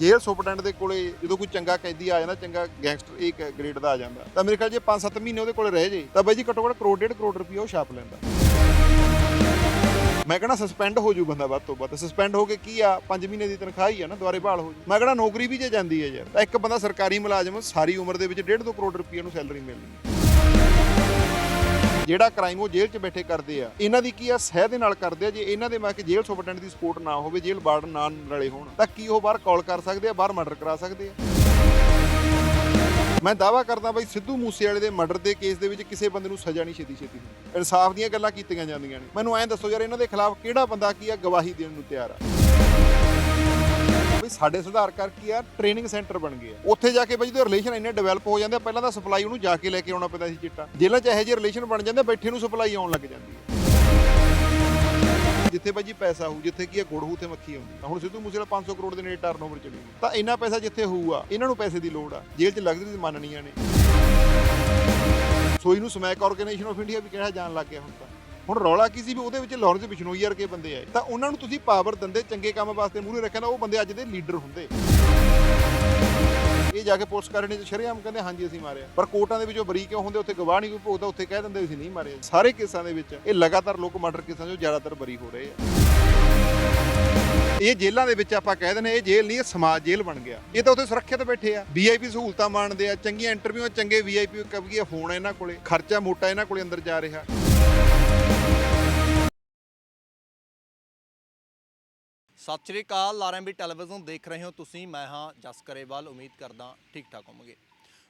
ਜੇਲ੍ਹ superintendent ਦੇ ਕੋਲੇ ਜਦੋਂ ਕੋਈ ਚੰਗਾ ਕੈਦੀ ਆ ਜਾਂਦਾ, ਚੰਗਾ ਗੈਂਗਸਟਰ ਇੱਕ ਗ੍ਰੇਡ ਦਾ ਆ ਜਾਂਦਾ। ਤਾਂ ਮੇਰੇ ਖਿਆਲ ਜੇ 5-7 ਮਹੀਨੇ ਉਹਦੇ ਕੋਲੇ ਰਹਿ ਜੇ, ਤਾਂ ਬਾਈ ਜੀ ਘੱਟੋ ਘੱਟ ਕਰੋੜ, ਡੇਢ ਕਰੋੜ ਰੁਪਈਆ ਉਹ ਛਾਪ ਲੈਂਦਾ। ਮੈਂ ਕਹਣਾ ਸਸਪੈਂਡ ਹੋ ਜੂ ਬੰਦਾ ਵੱਧ ਤੋਂ ਵੱਧ। ਸਸਪੈਂਡ ਹੋ ਕੇ ਕੀ ਆ? 5 ਮਹੀਨੇ ਦੀ ਤਨਖਾਹ ਹੀ ਆ ਨਾ, ਦੁਬਾਰੇ ਬਹਾਲ ਹੋ ਜੂ। ਮੈਂ ਕਹਣਾ ਨੌਕਰੀ ਵੀ ਜੇ ਜਾਂਦੀ ਹੈ ਯਾਰ, ਤਾਂ ਇੱਕ ਬੰਦਾ ਸਰਕਾਰੀ ਮੁਲਾਜ਼ਮ, ਸਾਰੀ ਉਮਰ ਦੇ ਵਿੱਚ 1.5 ਕਰੋੜ ਰੁਪਈਆ ਨੂੰ ਸੈਲਰੀ ਮਿਲਣੀ। ਜਿਹੜਾ ਕ੍ਰਾਈਮ ਉਹ ਜੇਲ੍ਹ 'ਚ ਬੈਠੇ ਕਰਦੇ ਆ, ਇਹਨਾਂ ਦੀ ਕੀ ਆ ਸਹਿ ਦੇ ਨਾਲ ਕਰਦੇ ਆ, ਜੇ ਇਹਨਾਂ ਦੇ ਮੈਂ ਕਿ ਜੇਲ੍ਹ ਸੁਪਰਡੈਂਟ ਦੀ ਸਪੋਰਟ ਨਾ ਹੋਵੇ, ਜੇਲ੍ਹ ਵਾਰਡ ਨਾ ਰਲੇ ਹੋਣ, ਤਾਂ ਕੀ ਉਹ ਬਾਹਰ ਕਾਲ ਕਰ ਸਕਦੇ ਆ, ਬਾਹਰ ਮਰਡਰ ਕਰਾ ਸਕਦੇ ਆ? ਮੈਂ ਦਾਵਾ ਕਰਦਾ ਬਈ ਸਿੱਧੂ ਮੂਸੇਵਾਲੇ ਦੇ ਮਰਡਰ ਦੇ ਕੇਸ ਦੇ ਵਿੱਚ ਕਿਸੇ ਬੰਦੇ ਨੂੰ ਸਜ਼ਾ ਨਹੀਂ ਛੇਤੀ ਛੇਤੀ ਹੁੰਦੀ। ਇਨਸਾਫ ਦੀਆਂ ਗੱਲਾਂ ਕੀਤੀਆਂ ਜਾਂਦੀਆਂ ਨੇ। ਮੈਨੂੰ ਐਂ ਦੱਸੋ ਯਾਰ, ਇਹਨਾਂ ਦੇ ਖਿਲਾਫ ਕਿਹੜਾ ਬੰਦਾ ਕੀ ਆ ਗਵਾਹੀ ਦੇਣ ਨੂੰ ਤਿਆਰ ਆ? ਸਾਡੇ ਸੁਧਾਰ ਕਰ ਕੀ ਆ ਟ੍ਰੇਨਿੰਗ ਸੈਂਟਰ ਬਣ ਗਏ ਆ। ਉੱਥੇ ਜਾ ਕੇ ਬਈ ਜਦੋਂ ਰਿਲੇਸ਼ਨ ਇੰਨੇ ਡਿਵੈਲਪ ਹੋ ਜਾਂਦੇ ਆ, ਪਹਿਲਾਂ ਤਾਂ ਸਪਲਾਈ ਉਹਨੂੰ ਜਾ ਕੇ ਲੈ ਕੇ ਆਉਣਾ ਪੈਂਦਾ ਸੀ ਚਿੱਟਾ। ਜੇਲ੍ਹਾਂ 'ਚ ਇਹੋ ਜਿਹੇ ਰਿਲੇਸ਼ਨ ਬਣ ਜਾਂਦੇ ਬੈਠੇ ਨੂੰ ਸਪਲਾਈ ਆਉਣ ਲੱਗ ਜਾਂਦੀ ਹੈ ਜਿੱਥੇ ਬਾਈ ਜੀ ਪੈਸਾ ਹੋਊ, ਜਿੱਥੇ ਕੀ ਹੈ ਗੁੜ ਹੋਊ ਤੇ ਮੱਖੀ ਆਉਂਦੀ ਹੁਣ ਸਿੱਧੂ ਮੂਸੇਵਾਲਾ 500 ਕਰੋੜ ਦੇ ਨੇੜੇ ਟਰਨਓਵਰ ਚਲੀ ਗਈ ਤਾਂ ਇੰਨਾ ਪੈਸਾ ਜਿੱਥੇ ਹੋਊਗਾ, ਇਹਨਾਂ ਨੂੰ ਪੈਸੇ ਦੀ ਲੋੜ ਆ। ਜੇਲ੍ਹ 'ਚ ਲਗਜ਼ਰੀ ਮੰਨਣੀਆਂ ਨੇ। ਸੋਈ ਨੂੰ ਸਮੈਕ ਆਰਗੇਨਾਈਜੇਸ਼ਨ ਆਫ ਇੰਡੀਆ ਵੀ ਕਿਹਾ ਜਾਣ ਲੱਗ ਗਿਆ ਹੁਣ ਤਾਂ। ਹੁਣ ਰੌਲਾ ਕੀ ਸੀ ਵੀ ਉਹਦੇ ਵਿੱਚ ਲਾਰੈਂਸ ਬਿਸ਼ਨੋਈ ਵਰਗੇ ਬੰਦੇ ਆਏ? ਤਾਂ ਉਹਨਾਂ ਨੂੰ ਤੁਸੀਂ ਪਾਵਰ ਦਿੰਦੇ, ਚੰਗੇ ਕੰਮ ਵਾਸਤੇ ਮੂਹਰੇ ਰੱਖਿਆ ਨਾ ਉਹ ਬੰਦੇ ਅੱਜ ਦੇ ਲੀਡਰ ਹੁੰਦੇ। ਇਹ ਜਾ ਕੇ ਪੁਲਿਸ ਕਰਨੇ ਚ ਸ਼ਰੇਆਮ ਕਹਿੰਦੇ, ਹਾਂਜੀ, ਅਸੀਂ ਮਾਰਿਆ ਪਰ ਕੋਰਟਾਂ ਦੇ ਵਿੱਚ ਉਹ ਬਰੀ ਕਿਉਂ ਹੁੰਦੇ? ਉੱਥੇ ਗਵਾਹ ਨਹੀਂ ਕੋਈ ਭੋਗਦਾ ਉੱਥੇ ਕਹਿ ਦਿੰਦੇ, ਅਸੀਂ ਨਹੀਂ ਮਾਰੇ। ਸਾਰੇ ਕੇਸਾਂ ਦੇ ਵਿੱਚ ਇਹ ਲਗਾਤਾਰ ਲੋਕ ਮਰਡਰ ਕੇਸਾਂ 'ਚੋਂ ਜ਼ਿਆਦਾਤਰ ਬਰੀ ਹੋ ਰਹੇ ਆ। ਇਹ ਜੇਲ੍ਹਾਂ ਦੇ ਵਿੱਚ ਆਪਾਂ ਕਹਿ ਦਿੰਦੇ ਇਹ ਜੇਲ੍ਹ ਨਹੀਂ, ਇਹ ਸਮਾਜ ਜੇਲ੍ਹ ਬਣ ਗਿਆ। ਇਹ ਤਾਂ ਉੱਥੇ ਸੁਰੱਖਿਅਤ ਬੈਠੇ ਆ। ਵੀਆਈਪੀ ਸਹੂਲਤਾਂ ਮਾਣਦੇ ਆ, ਚੰਗੀਆਂ ਇੰਟਰਵਿਊਆਂ ਚੰਗੇ ਵੀਆਈਪੀ ਕਵੀਏ, ਫੋਨ ਇਹਨਾਂ ਕੋਲੇ, ਖਰਚਾ ਮੋਟਾ ਇਹਨਾਂ ਕੋਲੇ ਅੰਦਰ ਜਾ ਰਿਹਾ। ਸਤਿ ਸ਼੍ਰੀ ਅਕਾਲ ਆਰਐਮਬੀ ਟੈਲੀਵਿਜ਼ਨ ਦੇਖ ਰਹੇ ਹੋ ਤੁਸੀਂ, ਮੈਂ ਹਾਂ ਜਸ ਕਰੇਵਾਲ, ਉਮੀਦ ਕਰਦਾ ਠੀਕ ਠਾਕ ਹੋਵੋਗੇ।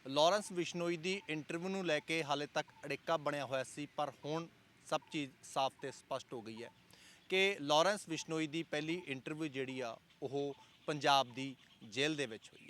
ਲਾਰੈਂਸ ਵਿਸ਼ਨੋਈ ਦੀ ਇੰਟਰਵਿਊ ਨੂੰ ਲੈ ਕੇ ਹਾਲੇ ਤੱਕ ਅੜਿੱਕਾ ਬਣਿਆ ਹੋਇਆ ਸੀ, ਪਰ ਹੁਣ ਸਭ ਚੀਜ਼ ਸਾਫ਼ ਤੇ ਸਪਸ਼ਟ ਹੋ ਗਈ ਹੈ ਕਿ ਲਾਰੈਂਸ ਵਿਸ਼ਨੋਈ ਦੀ ਪਹਿਲੀ ਇੰਟਰਵਿਊ ਜਿਹੜੀ ਆ, ਉਹ ਪੰਜਾਬ ਦੀ ਜੇਲ੍ਹ ਦੇ ਵਿੱਚ ਹੋਈ ਆ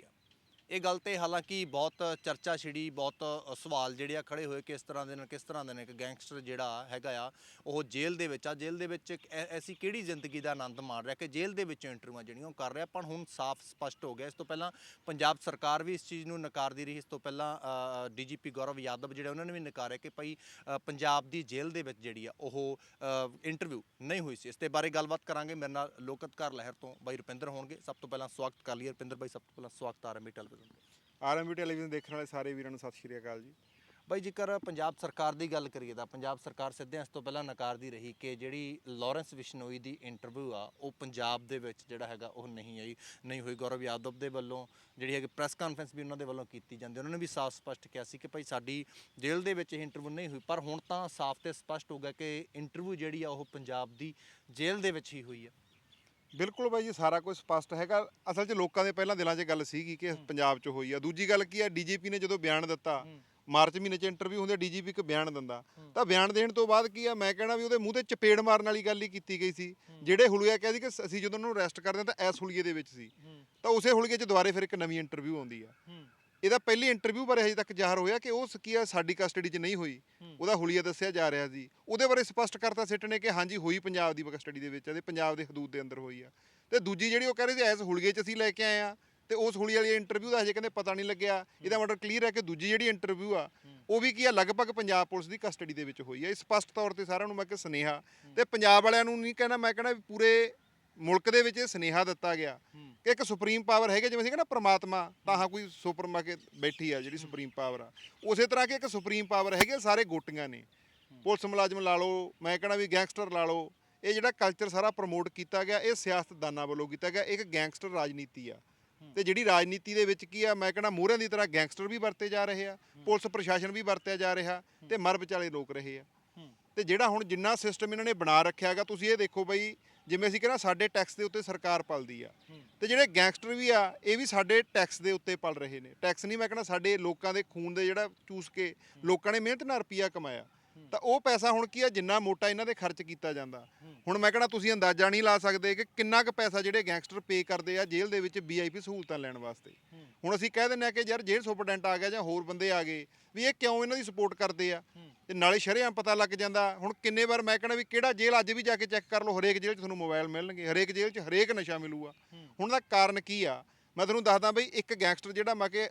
ਇਹ ਗੱਲ ਤੇ ਹਾਲਾਂਕਿ ਬਹੁਤ ਚਰਚਾ ਛਿੜੀ ਬਹੁਤ ਸਵਾਲ ਜਿਹੜੇ ਆ ਖੜੇ ਹੋਏ ਕਿਸ ਤਰ੍ਹਾਂ ਦੇ ਨਾਲ ਕਿਸ ਤਰ੍ਹਾਂ ਦੇ ਨੇ ਇੱਕ ਗੈਂਗਸਟਰ ਜਿਹੜਾ ਹੈਗਾ ਆ ਉਹ ਜੇਲ੍ਹ ਦੇ ਵਿੱਚ ਆ ਜੇਲ੍ਹ ਦੇ ਵਿੱਚ ਇੱਕ ਐ- ਐਸੀ ਕਿਹੜੀ ਜ਼ਿੰਦਗੀ ਦਾ ਆਨੰਦ ਮਾਣ ਰਿਹਾ ਕਿ ਜੇਲ੍ਹ ਦੇ ਵਿੱਚ ਇੰਟਰਵਿਊਆਂ ਜਿਹੜੀਆਂ ਉਹ ਕਰ ਰਿਹਾ ਪਰ ਹੁਣ ਸਾਫ਼ ਸਪਸ਼ਟ ਹੋ ਗਿਆ। ਇਸ ਤੋਂ ਪਹਿਲਾਂ ਪੰਜਾਬ ਸਰਕਾਰ ਵੀ ਇਸ ਚੀਜ਼ ਨੂੰ ਨਕਾਰਦੀ ਰਹੀ ਇਸ ਤੋਂ ਪਹਿਲਾਂ ਡੀਜੀਪੀ ਗੌਰਵ ਯਾਦਵ ਜਿਹੜੇ ਉਹਨਾਂ ਨੇ ਵੀ ਨਕਾਰਿਆ ਕਿ ਭਾਈ ਅ, ਪੰਜਾਬ ਦੀ ਜੇਲ੍ਹ ਦੇ ਵਿੱਚ ਜਿਹੜੀ ਆ ਉਹ ਇੰਟਰਵਿਊ ਨਹੀਂ ਹੋਈ ਸੀ। ਇਸ ਤੇ ਬਾਰੇ ਗੱਲਬਾਤ ਕਰਾਂਗੇ। ਮੇਰੇ ਨਾਲ ਲੋਕਤਕਾਰ ਲਹਿਰ ਤੋਂ ਬਾਈ ਰੁਪਿੰਦਰ ਹੋਣਗੇ। ਸਭ ਤੋਂ ਪਹਿਲਾਂ ਸਵਾਗਤ ਕਰ ਲਈਏ ਰੁਪਿੰਦਰ ਬਾਈ ਸਭ ਤੋਂ ਪਹਿਲਾਂ ਸਵਾਗਤ ਆ ਰਿਹਾ ਆਰਐਮਬੀ ਟੈਲੀਵਿਜ਼ਨ ਆਰਐਮਬੀ ਟੈਲੀਵਿਜ਼ਨ ਦੇਖਣ ਵਾਲੇ ਸਾਰੇ ਵੀਰਾਂ ਨੂੰ ਸਤਿ ਸ਼੍ਰੀ ਅਕਾਲ ਜੀ। ਬਾਈ, ਜੇਕਰ ਪੰਜਾਬ ਸਰਕਾਰ ਦੀ ਗੱਲ ਕਰੀਏ ਤਾਂ ਪੰਜਾਬ ਸਰਕਾਰ ਸਿੱਧਿਆਂ ਇਸ ਤੋਂ ਪਹਿਲਾਂ ਨਕਾਰਦੀ ਰਹੀ ਕਿ ਜਿਹੜੀ ਲਾਰੈਂਸ ਵਿਸ਼ਨੋਈ ਦੀ ਇੰਟਰਵਿਊ ਆ, ਉਹ ਪੰਜਾਬ ਦੇ ਵਿੱਚ ਜਿਹੜਾ ਹੈਗਾ ਉਹ ਨਹੀਂ ਆਈ, ਨਹੀਂ ਹੋਈ। ਗੌਰਵ ਯਾਦਵ ਦੇ ਵੱਲੋਂ ਜਿਹੜੀ ਹੈਗੀ ਪ੍ਰੈਸ ਕਾਨਫਰੰਸ ਵੀ ਉਹਨਾਂ ਦੇ ਵੱਲੋਂ ਕੀਤੀ ਜਾਂਦੀ ਉਹਨਾਂ ਨੇ ਵੀ ਸਾਫ਼ ਸਪਸ਼ਟ ਕਿਹਾ ਸੀ ਕਿ ਭਾਈ, ਸਾਡੀ ਜੇਲ੍ਹ ਦੇ ਵਿੱਚ ਇਹ ਇੰਟਰਵਿਊ ਨਹੀਂ ਹੋਈ, ਪਰ ਹੁਣ ਤਾਂ ਸਾਫ਼ ਤੇ ਸਪਸ਼ਟ ਹੋ ਗਿਆ ਕਿ ਇੰਟਰਵਿਊ ਜਿਹੜੀ ਆ, ਉਹ ਪੰਜਾਬ ਦੀ ਜੇਲ੍ਹ ਦੇ ਵਿੱਚ ਹੀ ਹੋਈ ਆ। ਬਿਲਕੁਲ ਬਾਈ ਜੀ ਸਾਰਾ ਕੁਝ ਸਪਸ਼ਟ ਹੈਗਾ। ਅਸਲ 'ਚ ਲੋਕਾਂ ਦੇ ਪਹਿਲਾਂ ਦਿਲਾਂ 'ਚ ਗੱਲ ਸੀਗੀ ਕਿ ਪੰਜਾਬ 'ਚ ਹੋਈ ਆ। ਦੂਜੀ ਗੱਲ ਕੀ ਆ ਡੀਜੀਪੀ ਨੇ ਜਦੋਂ ਬਿਆਨ ਦਿੱਤਾ ਮਾਰਚ ਮਹੀਨੇ 'ਚ ਇੰਟਰਵਿਊ ਹੁੰਦੀ ਡੀਜੀਪੀ ਇੱਕ ਬਿਆਨ ਦਿੰਦਾ। ਤਾਂ ਬਿਆਨ ਦੇਣ ਤੋਂ ਬਾਅਦ ਕੀ ਆ ਮੈਂ ਕਹਿਣਾ ਵੀ ਉਹਦੇ ਮੂੰਹ ਤੇ ਚਪੇੜ ਮਾਰਨ ਵਾਲੀ ਗੱਲ ਹੀ ਕੀਤੀ ਗਈ ਸੀ। ਜਿਹੜੇ ਹੁਲੀਆ ਕਹਿੰਦੀ ਕਿ ਅਸੀਂ ਜਦੋਂ ਉਹਨੂੰ ਅਰੈਸਟ ਕਰਦੇ ਤਾਂ ਐਸ ਹੁਲੀਏ ਦੇ ਵਿੱਚ ਸੀ। ਤਾਂ ਉਸੇ ਹੁਲੀਏ 'ਚ ਦੁਬਾਰੇ ਫਿਰ ਇੱਕ ਨਵੀਂ ਇੰਟਰਵਿਊ ਆਉਂਦੀ ਆ। ਇਹਦਾ ਪਹਿਲੀ ਇੰਟਰਵਿਊ ਬਾਰੇ ਹਜੇ ਤੱਕ ਜ਼ਾਹਰ ਹੋਇਆ ਕਿ ਉਹ ਸ- ਕੀ ਆ ਸਾਡੀ ਕਸਟਡੀ 'ਚ ਨਹੀਂ ਹੋਈ। ਉਹਦਾ ਹੁਲੀਆ ਦੱਸਿਆ ਜਾ ਰਿਹਾ ਸੀ। ਉਹਦੇ ਬਾਰੇ ਸਪਸ਼ਟ ਕਰਤਾ ਸਿੱਟ ਨੇ ਕਿ ਹਾਂਜੀ ਹੋਈ ਪੰਜਾਬ ਦੀ ਕਸਟਡੀ ਦੇ ਵਿੱਚ ਤੇ ਪੰਜਾਬ ਦੇ ਹਦੂਦ ਦੇ ਅੰਦਰ ਹੋਈ ਆ। ਤੇ ਦੂਜੀ ਜਿਹੜੀ ਉਹ ਕਹਿ ਰਹੇ ਸੀ ਐਸ ਹੁਲੀਏ 'ਚ ਅਸੀਂ ਲੈ ਕੇ ਆਏ ਆ ਤੇ ਉਸ ਹੁਲੀਏ ਵਾਲੀ ਇੰਟਰਵਿਊ ਦਾ ਹਜੇ ਕਹਿੰਦੇ ਪਤਾ ਨਹੀਂ ਲੱਗਿਆ। ਇਹਦਾ ਮਤਲਬ ਕਲੀਅਰ ਹੈ ਕਿ ਦੂਜੀ ਜਿਹੜੀ ਇੰਟਰਵਿਊ ਆ ਉਹ ਵੀ ਕੀ ਆ ਲਗਭਗ ਪੰਜਾਬ ਪੁਲਿਸ ਦੀ ਕਸਟਡੀ ਦੇ ਵਿੱਚ ਹੋਈ ਆ। ਇਹ ਸਪਸ਼ਟ ਤੌਰ ਤੇ ਸਾਰਿਆਂ ਨੂੰ ਮੈਂ ਕਿ ਸੁਨੇਹਾ। ਤੇ ਪੰਜਾਬ ਵਾਲਿਆਂ ਨੂੰ ਨਹੀਂ ਕਹਿਣਾ ਮੈਂ ਕਹਿਣਾ ਵੀ ਪੂਰੇ ਮੁਲਕ ਦੇ ਵਿੱਚ ਇਹ ਸੁਨੇਹਾ ਦਿੱਤਾ ਗਿਆ ਕਿ ਇੱਕ ਸੁਪਰੀਮ ਪਾਵਰ ਹੈਗੇ ਜਿਵੇਂ ਸੀ ਕਹਿੰਦਾ ਪ੍ਰਮਾਤਮਾ ਤਾਂ ਹਾਂ ਕੋਈ ਸੁਪਰ ਮਾ ਕੇ ਬੈਠੀ ਆ ਜਿਹੜੀ ਸੁਪਰੀਮ ਪਾਵਰ ਆ। ਉਸੇ ਤਰ੍ਹਾਂ ਕਿ ਇੱਕ ਸੁਪਰੀਮ ਪਾਵਰ ਹੈਗੇ ਸਾਰੇ ਗੋਟੀਆਂ ਨੇ। ਪੁਲਿਸ ਮੁਲਾਜ਼ਮ ਲਾ ਲਓ ਮੈਂ ਕਹਿਣਾ ਵੀ ਗੈਂਗਸਟਰ ਲਾ ਲਓ ਇਹ ਜਿਹੜਾ ਕਲਚਰ ਸਾਰਾ ਪ੍ਰਮੋਟ ਕੀਤਾ ਗਿਆ ਇਹ ਸਿਆਸਤਦਾਨਾਂ ਵੱਲੋਂ ਕੀਤਾ ਗਿਆ ਇੱਕ ਗੈਂਗਸਟਰ ਰਾਜਨੀਤੀ ਆ। ਤੇ ਜਿਹੜੀ ਰਾਜਨੀਤੀ ਦੇ ਵਿੱਚ ਕੀ ਆ ਮੈਂ ਕਹਿੰਦਾ ਮੋਹਰਿਆਂ ਦੀ ਤਰ੍ਹਾਂ ਗੈਂਗਸਟਰ ਵੀ ਵਰਤੇ ਜਾ ਰਹੇ ਆ ਪੁਲਿਸ ਪ੍ਰਸ਼ਾਸਨ ਵੀ ਵਰਤਿਆ ਜਾ ਰਿਹਾ ਤੇ ਮਰ ਵਿਚਾਲੇ ਲੋਕ ਰਹੇ ਆ। ਤੇ ਜਿਹੜਾ ਹੁਣ ਜਿੰਨਾ ਸਿਸਟਮ ਇਹਨਾਂ ਨੇ ਬਣਾ ਰੱਖਿਆ ਹੈਗਾ ਤੁਸੀਂ ਇਹ ਦੇਖੋ ਬਈ ਜਿਵੇਂ ਅਸੀਂ ਕਹਿੰਦਾ ਸਾਡੇ ਟੈਕਸ ਦੇ ਉੱਤੇ ਸਰਕਾਰ ਪਲਦੀ ਆ। ਤੇ ਜਿਹੜੇ ਗੈਂਗਸਟਰ ਵੀ ਆ ਇਹ ਵੀ ਸਾਡੇ ਟੈਕਸ ਦੇ ਉੱਤੇ ਪਲ ਰਹੇ ਨੇ। ਟੈਕਸ ਨਹੀਂ ਮੈਂ ਕਹਿੰਦਾ ਸਾਡੇ ਲੋਕਾਂ ਦੇ ਖੂਨ ਦੇ ਜਿਹੜਾ ਚੂਸ ਕੇ ਲੋਕਾਂ ਨੇ ਮਿਹਨਤ ਨਾਲ ਰੁਪਈਆ ਕਮਾਇਆ। ਤਾਂ ਉਹ ਪੈਸਾ ਹੁਣ ਕੀ ਆ ਜਿੰਨਾ ਮੋਟਾ ਇਹਨਾਂ ਦੇ ਖਰਚ ਕੀਤਾ ਜਾਂਦਾ। ਹੁਣ ਮੈਂ ਕਹਿੰਦਾ ਤੁਸੀਂ ਅੰਦਾਜ਼ਾ ਨਹੀਂ ਲਾ ਸਕਦੇ ਕਿ ਕਿੰਨਾ ਕੁ ਪੈਸਾ ਜਿਹੜੇ ਗੈਂਗਸਟਰ ਪੇ ਕਰਦੇ ਆ ਜੇਲ੍ਹ ਦੇ ਵਿੱਚ ਵੀਆਈਪੀ ਸਹੂਲਤਾਂ ਲੈਣ ਵਾਸਤੇ। ਹੁਣ ਅਸੀਂ ਕਹਿ ਦਿੰਦੇ ਆ ਕਿ ਯਾਰ ਜੇਲ੍ਹ ਸੁਪਰਡੈਂਟ ਆ ਗਿਆ ਜਾਂ ਹੋਰ ਬੰਦੇ ਆ ਗਏ ਵੀ ਇਹ ਕਿਉਂ ਇਹਨਾਂ ਦੀ ਸਪੋਰਟ ਕਰਦੇ ਆ? ਤੇ ਨਾਲੇ ਸ਼ਰੇਆਮ ਪਤਾ ਲੱਗ ਜਾਂਦਾ ਹੁਣ ਕਿੰਨੇ ਵਾਰ ਮੈਂ ਕਹਿੰਦਾ ਵੀ ਕਿਹੜਾ ਜੇਲ੍ਹ ਅੱਜ ਵੀ ਜਾ ਕੇ ਚੈੱਕ ਕਰ ਲਓ ਹਰੇਕ ਜੇਲ੍ਹ 'ਚ ਤੁਹਾਨੂੰ ਮੋਬਾਈਲ ਮਿਲਣਗੇ ਹਰੇਕ ਜੇਲ੍ਹ 'ਚ ਹਰੇਕ ਨਸ਼ਾ ਮਿਲੂਗਾ। ਹੁਣ ਦਾ ਕਾਰਨ ਕੀ ਆ? ਮੈਂ ਤੁਹਾਨੂੰ ਦੱਸਦਾ ਬਈ ਇੱਕ ਗੈਂਗਸਟਰ ਜਿਹੜਾ ਮੈਂ ਕਿ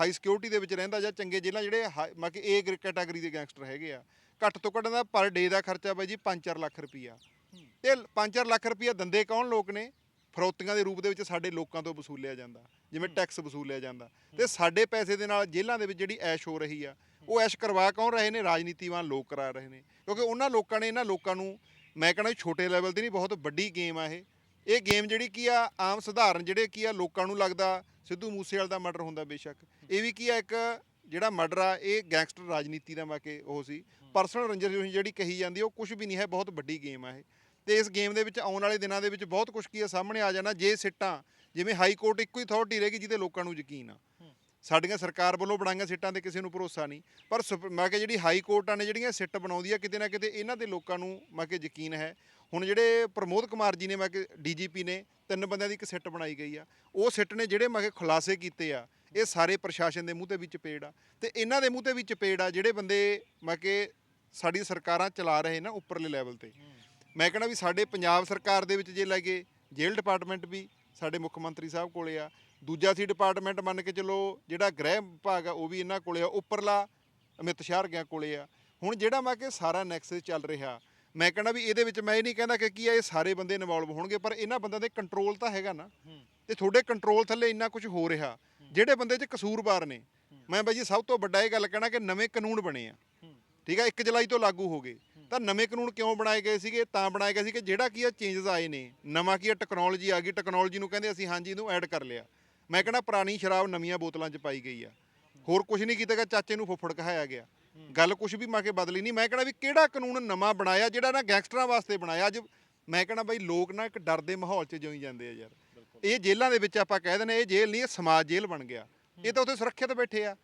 ਹਾਈ ਸਿਕਿਉਰਿਟੀ ਦੇ ਵਿੱਚ ਰਹਿੰਦਾ ਜਾਂ ਚੰਗੇ ਜੇਲ੍ਹਾਂ ਜਿਹੜੇ ਹਾਈ- ਮੈਂ ਕਿ ਏ ਕੈਟਾਗਰੀ ਦੇ ਗੈਂਗਸਟਰ ਹੈਗੇ ਆ ਘੱਟ ਤੋਂ ਘੱਟ ਦਾ ਪਰ ਡੇ ਦਾ ਖਰਚਾ ਬਾਈ ਜੀ 5-4 ਲੱਖ ਰੁਪਈਆ। ਤੇ 5-4 ਲੱਖ ਰੁਪਈਆ ਦੰਦੇ ਕੌਣ ਲੋਕ ਨੇ? ਫਰੌਤੀਆਂ ਦੇ ਰੂਪ ਦੇ ਵਿੱਚ ਸਾਡੇ ਲੋਕਾਂ ਤੋਂ ਵਸੂਲਿਆ ਜਾਂਦਾ ਜਿਵੇਂ ਟੈਕਸ ਵਸੂਲਿਆ ਜਾਂਦਾ। ਤੇ ਸਾਡੇ ਪੈਸੇ ਦੇ ਨਾਲ ਜੇਲ੍ਹਾਂ ਦੇ ਵਿੱਚ ਜਿਹੜੀ ਐਸ਼ ਹੋ ਰਹੀ ਆ ਉਹ ਐਸ਼ ਕਰਵਾ ਕੌਣ ਰਹੇ ਨੇ? ਰਾਜਨੀਤੀਵਾਨ ਲੋਕ ਕਰਾ ਰਹੇ ਨੇ। ਕਿਉਂਕਿ ਉਹਨਾਂ ਲੋਕਾਂ ਨੇ ਇਹਨਾਂ ਲੋਕਾਂ ਨੂੰ ਮੈਂ ਕਹਿੰਦਾ ਛੋਟੇ ਲੈਵਲ ਤੇ ਨਹੀਂ ਬਹੁਤ ਵੱਡੀ ਗੇਮ ਆ ਇਹ। ਇਹ ਗੇਮ ਜਿਹੜੀ ਕੀ ਆ ਆਮ ਸਧਾਰਨ ਜਿਹੜੇ ਕੀ ਆ ਲੋਕਾਂ ਨੂੰ ਲੱਗਦਾ ਸਿੱਧੂ ਮੂਸੇਵਾਲ ਦਾ ਮਰਡਰ ਹੁੰਦਾ ਬੇਸ਼ੱਕ। ਇਹ ਵੀ ਕੀ ਆ ਇੱਕ ਜਿਹੜਾ ਮਰਡਰ ਆ ਇਹ ਗੈਂਗਸਟਰ ਰਾਜਨੀਤੀ ਦਾ ਮੈਂ ਕਿ ਉਹ ਸੀ। ਪਰਸਨਲ ਰੰਜਿਸ਼ ਜਿਹੜੀ ਕਹੀ ਜਾਂਦੀ ਉਹ ਕੁਝ ਵੀ ਨਹੀਂ ਹੈ ਬਹੁਤ ਵੱਡੀ ਗੇਮ ਆ ਇਹ। ਤੇ ਇਸ ਗੇਮ ਦੇ ਵਿੱਚ ਆਉਣ ਵਾਲੇ ਦਿਨਾਂ ਦੇ ਵਿੱਚ ਬਹੁਤ ਕੁਝ ਕੀ ਆ ਸਾਹਮਣੇ ਆ ਜਾਣਾ ਜੇ ਸਿੱਟਾਂ ਜਿਵੇਂ ਹਾਈ ਕੋਰਟ ਇੱਕੋ ਹੀ ਅਥਾਰਟੀ ਰਹੇਗੀ ਜਿਹਦੇ ਲੋਕਾਂ ਨੂੰ ਯਕੀਨ ਆ। ਸਾਡੀਆਂ ਸਰਕਾਰ ਵੱਲੋਂ ਬਣਾਈਆਂ ਸਿੱਟਾਂ ਤੇ ਕਿਸੇ ਨੂੰ ਭਰੋਸਾ ਨਹੀਂ ਪਰ ਮੈਂ ਕਿ ਜਿਹੜੀ ਹਾਈ ਕੋਰਟਾਂ ਨੇ ਜਿਹੜੀਆਂ ਸਿੱਟ ਬਣਾਉਂਦੀ ਆ ਕਿਤੇ ਨਾ ਕਿਤੇ ਇਹਨਾਂ ਦੇ ਲੋਕਾਂ ਨੂੰ ਮੈਂ ਕਿ ਯਕੀਨ ਹੈ। ਹੁਣ ਜਿਹੜੇ ਪ੍ਰਮੋਦ ਕੁਮਾਰ ਜੀ ਨੇ ਮੈਂ ਕਿ ਡੀਜੀਪੀ ਨੇ, ਤਿੰਨ ਬੰਦਿਆਂ ਦੀ ਇੱਕ ਸਿੱਟ ਬਣਾਈ ਗਈ ਆ। ਉਹ ਸਿੱਟ ਨੇ ਜਿਹੜੇ ਮੈਂ ਕਿ ਖੁਲਾਸੇ ਕੀਤੇ ਆ, ਇਹ ਸਾਰੇ ਪ੍ਰਸ਼ਾਸਨ ਦੇ ਮੂੰਹ ਤੇ ਵੀ ਚਪੇੜ ਆ। ਤੇ ਇਹਨਾਂ ਦੇ ਮੂੰਹ ਤੇ ਵੀ ਚਪੇੜ ਆ, ਜਿਹੜੇ ਬੰਦੇ ਮੈਂ ਕਿ ਸਾਡੀ ਸਰਕਾਰਾਂ ਚਲਾ ਰਹੇ ਨਾ ਉੱਪਰਲੇ ਲੈਵਲ ਤੇ। ਮੈਂ ਕਹਿੰਦਾ ਵੀ ਸਾਡੇ ਪੰਜਾਬ ਸਰਕਾਰ ਦੇ ਵਿੱਚ ਜੇ ਲੈ ਕੇ ਜੇਲ੍ਹ ਡਿਪਾਰਟਮੈਂਟ ਵੀ ਸਾਡੇ ਮੁੱਖ ਮੰਤਰੀ ਸਾਹਿਬ ਕੋਲੇ ਆ, ਦੂਜਾ ਸੀ ਡਿਪਾਰਟਮੈਂਟ ਮੰਨ ਕੇ ਚਲੋ ਜਿਹੜਾ ਗ੍ਰਹਿ ਵਿਭਾਗ ਆ, ਉਹ ਵੀ ਇਹਨਾਂ ਕੋਲੇ ਆ, ਉੱਪਰਲਾ ਅਮਿਤ ਸ਼ਾਹ ਵਰਗਿਆਂ ਕੋਲੇ ਆ। ਹੁਣ ਜਿਹੜਾ ਮੈਂ ਕਿ ਸਾਰਾ ਨੈਕਸਸ ਚੱਲ ਰਿਹਾ ਮੈਂ ਕਹਿੰਦਾ ਵੀ ਇਹਦੇ ਵਿੱਚ ਮੈਂ ਇਹ ਨਹੀਂ ਕਹਿੰਦਾ ਕਿ ਕੀ ਆ ਇਹ ਸਾਰੇ ਬੰਦੇ ਇਨਵੋਲਵ ਹੋਣਗੇ ਪਰ ਇਹਨਾਂ ਬੰਦਿਆਂ ਦੇ ਕੰਟਰੋਲ ਤਾਂ ਹੈਗਾ ਨਾ। ਤੇ ਤੁਹਾਡੇ ਕੰਟਰੋਲ ਥੱਲੇ ਇੰਨਾ ਕੁਝ ਹੋ ਰਿਹਾ ਜਿਹੜੇ ਬੰਦੇ 'ਚ ਕਸੂਰਵਾਰ ਨੇ। ਮੈਂ ਬਾਈ ਜੀ ਸਭ ਤੋਂ ਵੱਡਾ ਇਹ ਗੱਲ ਕਹਿਣਾ ਕਿ ਨਵੇਂ ਕਾਨੂੰਨ ਬਣੇ ਆ। ਠੀਕ ਆ 1 ਜੁਲਾਈ ਤੋਂ ਲਾਗੂ ਹੋ ਗਏ। ਤਾਂ ਨਵੇਂ ਕਾਨੂੰਨ ਕਿਉਂ ਬਣਾਏ ਗਏ ਸੀਗੇ? ਤਾਂ ਬਣਾਏ ਗਏ ਸੀ ਕਿ ਜਿਹੜਾ ਕੀ ਆ ਚੇਂਜਸ ਆਏ ਨੇ। ਨਵਾਂ ਕੀ ਆ ਟੈਕਨੋਲੋਜੀ ਆ ਗਈ। ਟੈਕਨੋਲੋਜੀ ਨੂੰ ਕਹਿੰਦੇ ਅਸੀਂ ਹਾਂਜੀ ਇਹਨੂੰ ਐਡ ਕਰ ਲਿਆ। ਮੈਂ ਕਹਿੰਦਾ ਪੁਰਾਣੀ ਸ਼ਰਾਬ ਨਵੀਆਂ ਬੋਤਲਾਂ 'ਚ ਪਾਈ ਗਈ ਆ। ਹੋਰ ਕੁਝ ਨਹੀਂ ਕੀਤਾ ਗਿਆ ਚਾਚੇ ਨੂੰ ਫੁੱਫੜ ਕਹਾਇਆ ਗਿਆ। ਗੱਲ ਕੁਝ ਵੀ ਮਾ ਕੇ ਬਦਲੀ ਨਹੀਂ। ਮੈਂ ਕਹਿੰਦਾ ਵੀ ਕਿਹੜਾ ਕਾਨੂੰਨ ਨਵਾਂ ਬਣਾਇਆ ਜਿਹੜਾ ਨਾ ਗੈਂਗਸਟਰਾਂ ਵਾਸਤੇ ਬਣਾਇਆ? ਅੱਜ ਮੈਂ ਕਹਿੰਦਾ ਬਈ ਲੋਕ ਨਾ ਇੱਕ ਡਰ ਦੇ ਮਾਹੌਲ 'ਚ ਜਿਉਂ ਜਾਂਦੇ ਆ ਯਾਰ। ਇਹ ਜੇਲ੍ਹਾਂ ਦੇ ਵਿੱਚ ਆਪਾਂ ਕਹਿ ਦਿੰਦੇ ਇਹ ਜੇਲ੍ਹ ਨਹੀਂ ਇਹ ਸਮਾਜ ਜੇਲ੍ਹ ਬਣ ਗਿਆ। ਇਹ ਤਾਂ ਉੱਥੇ ਸੁਰੱਖਿਅਤ ਬੈਠੇ ਆ।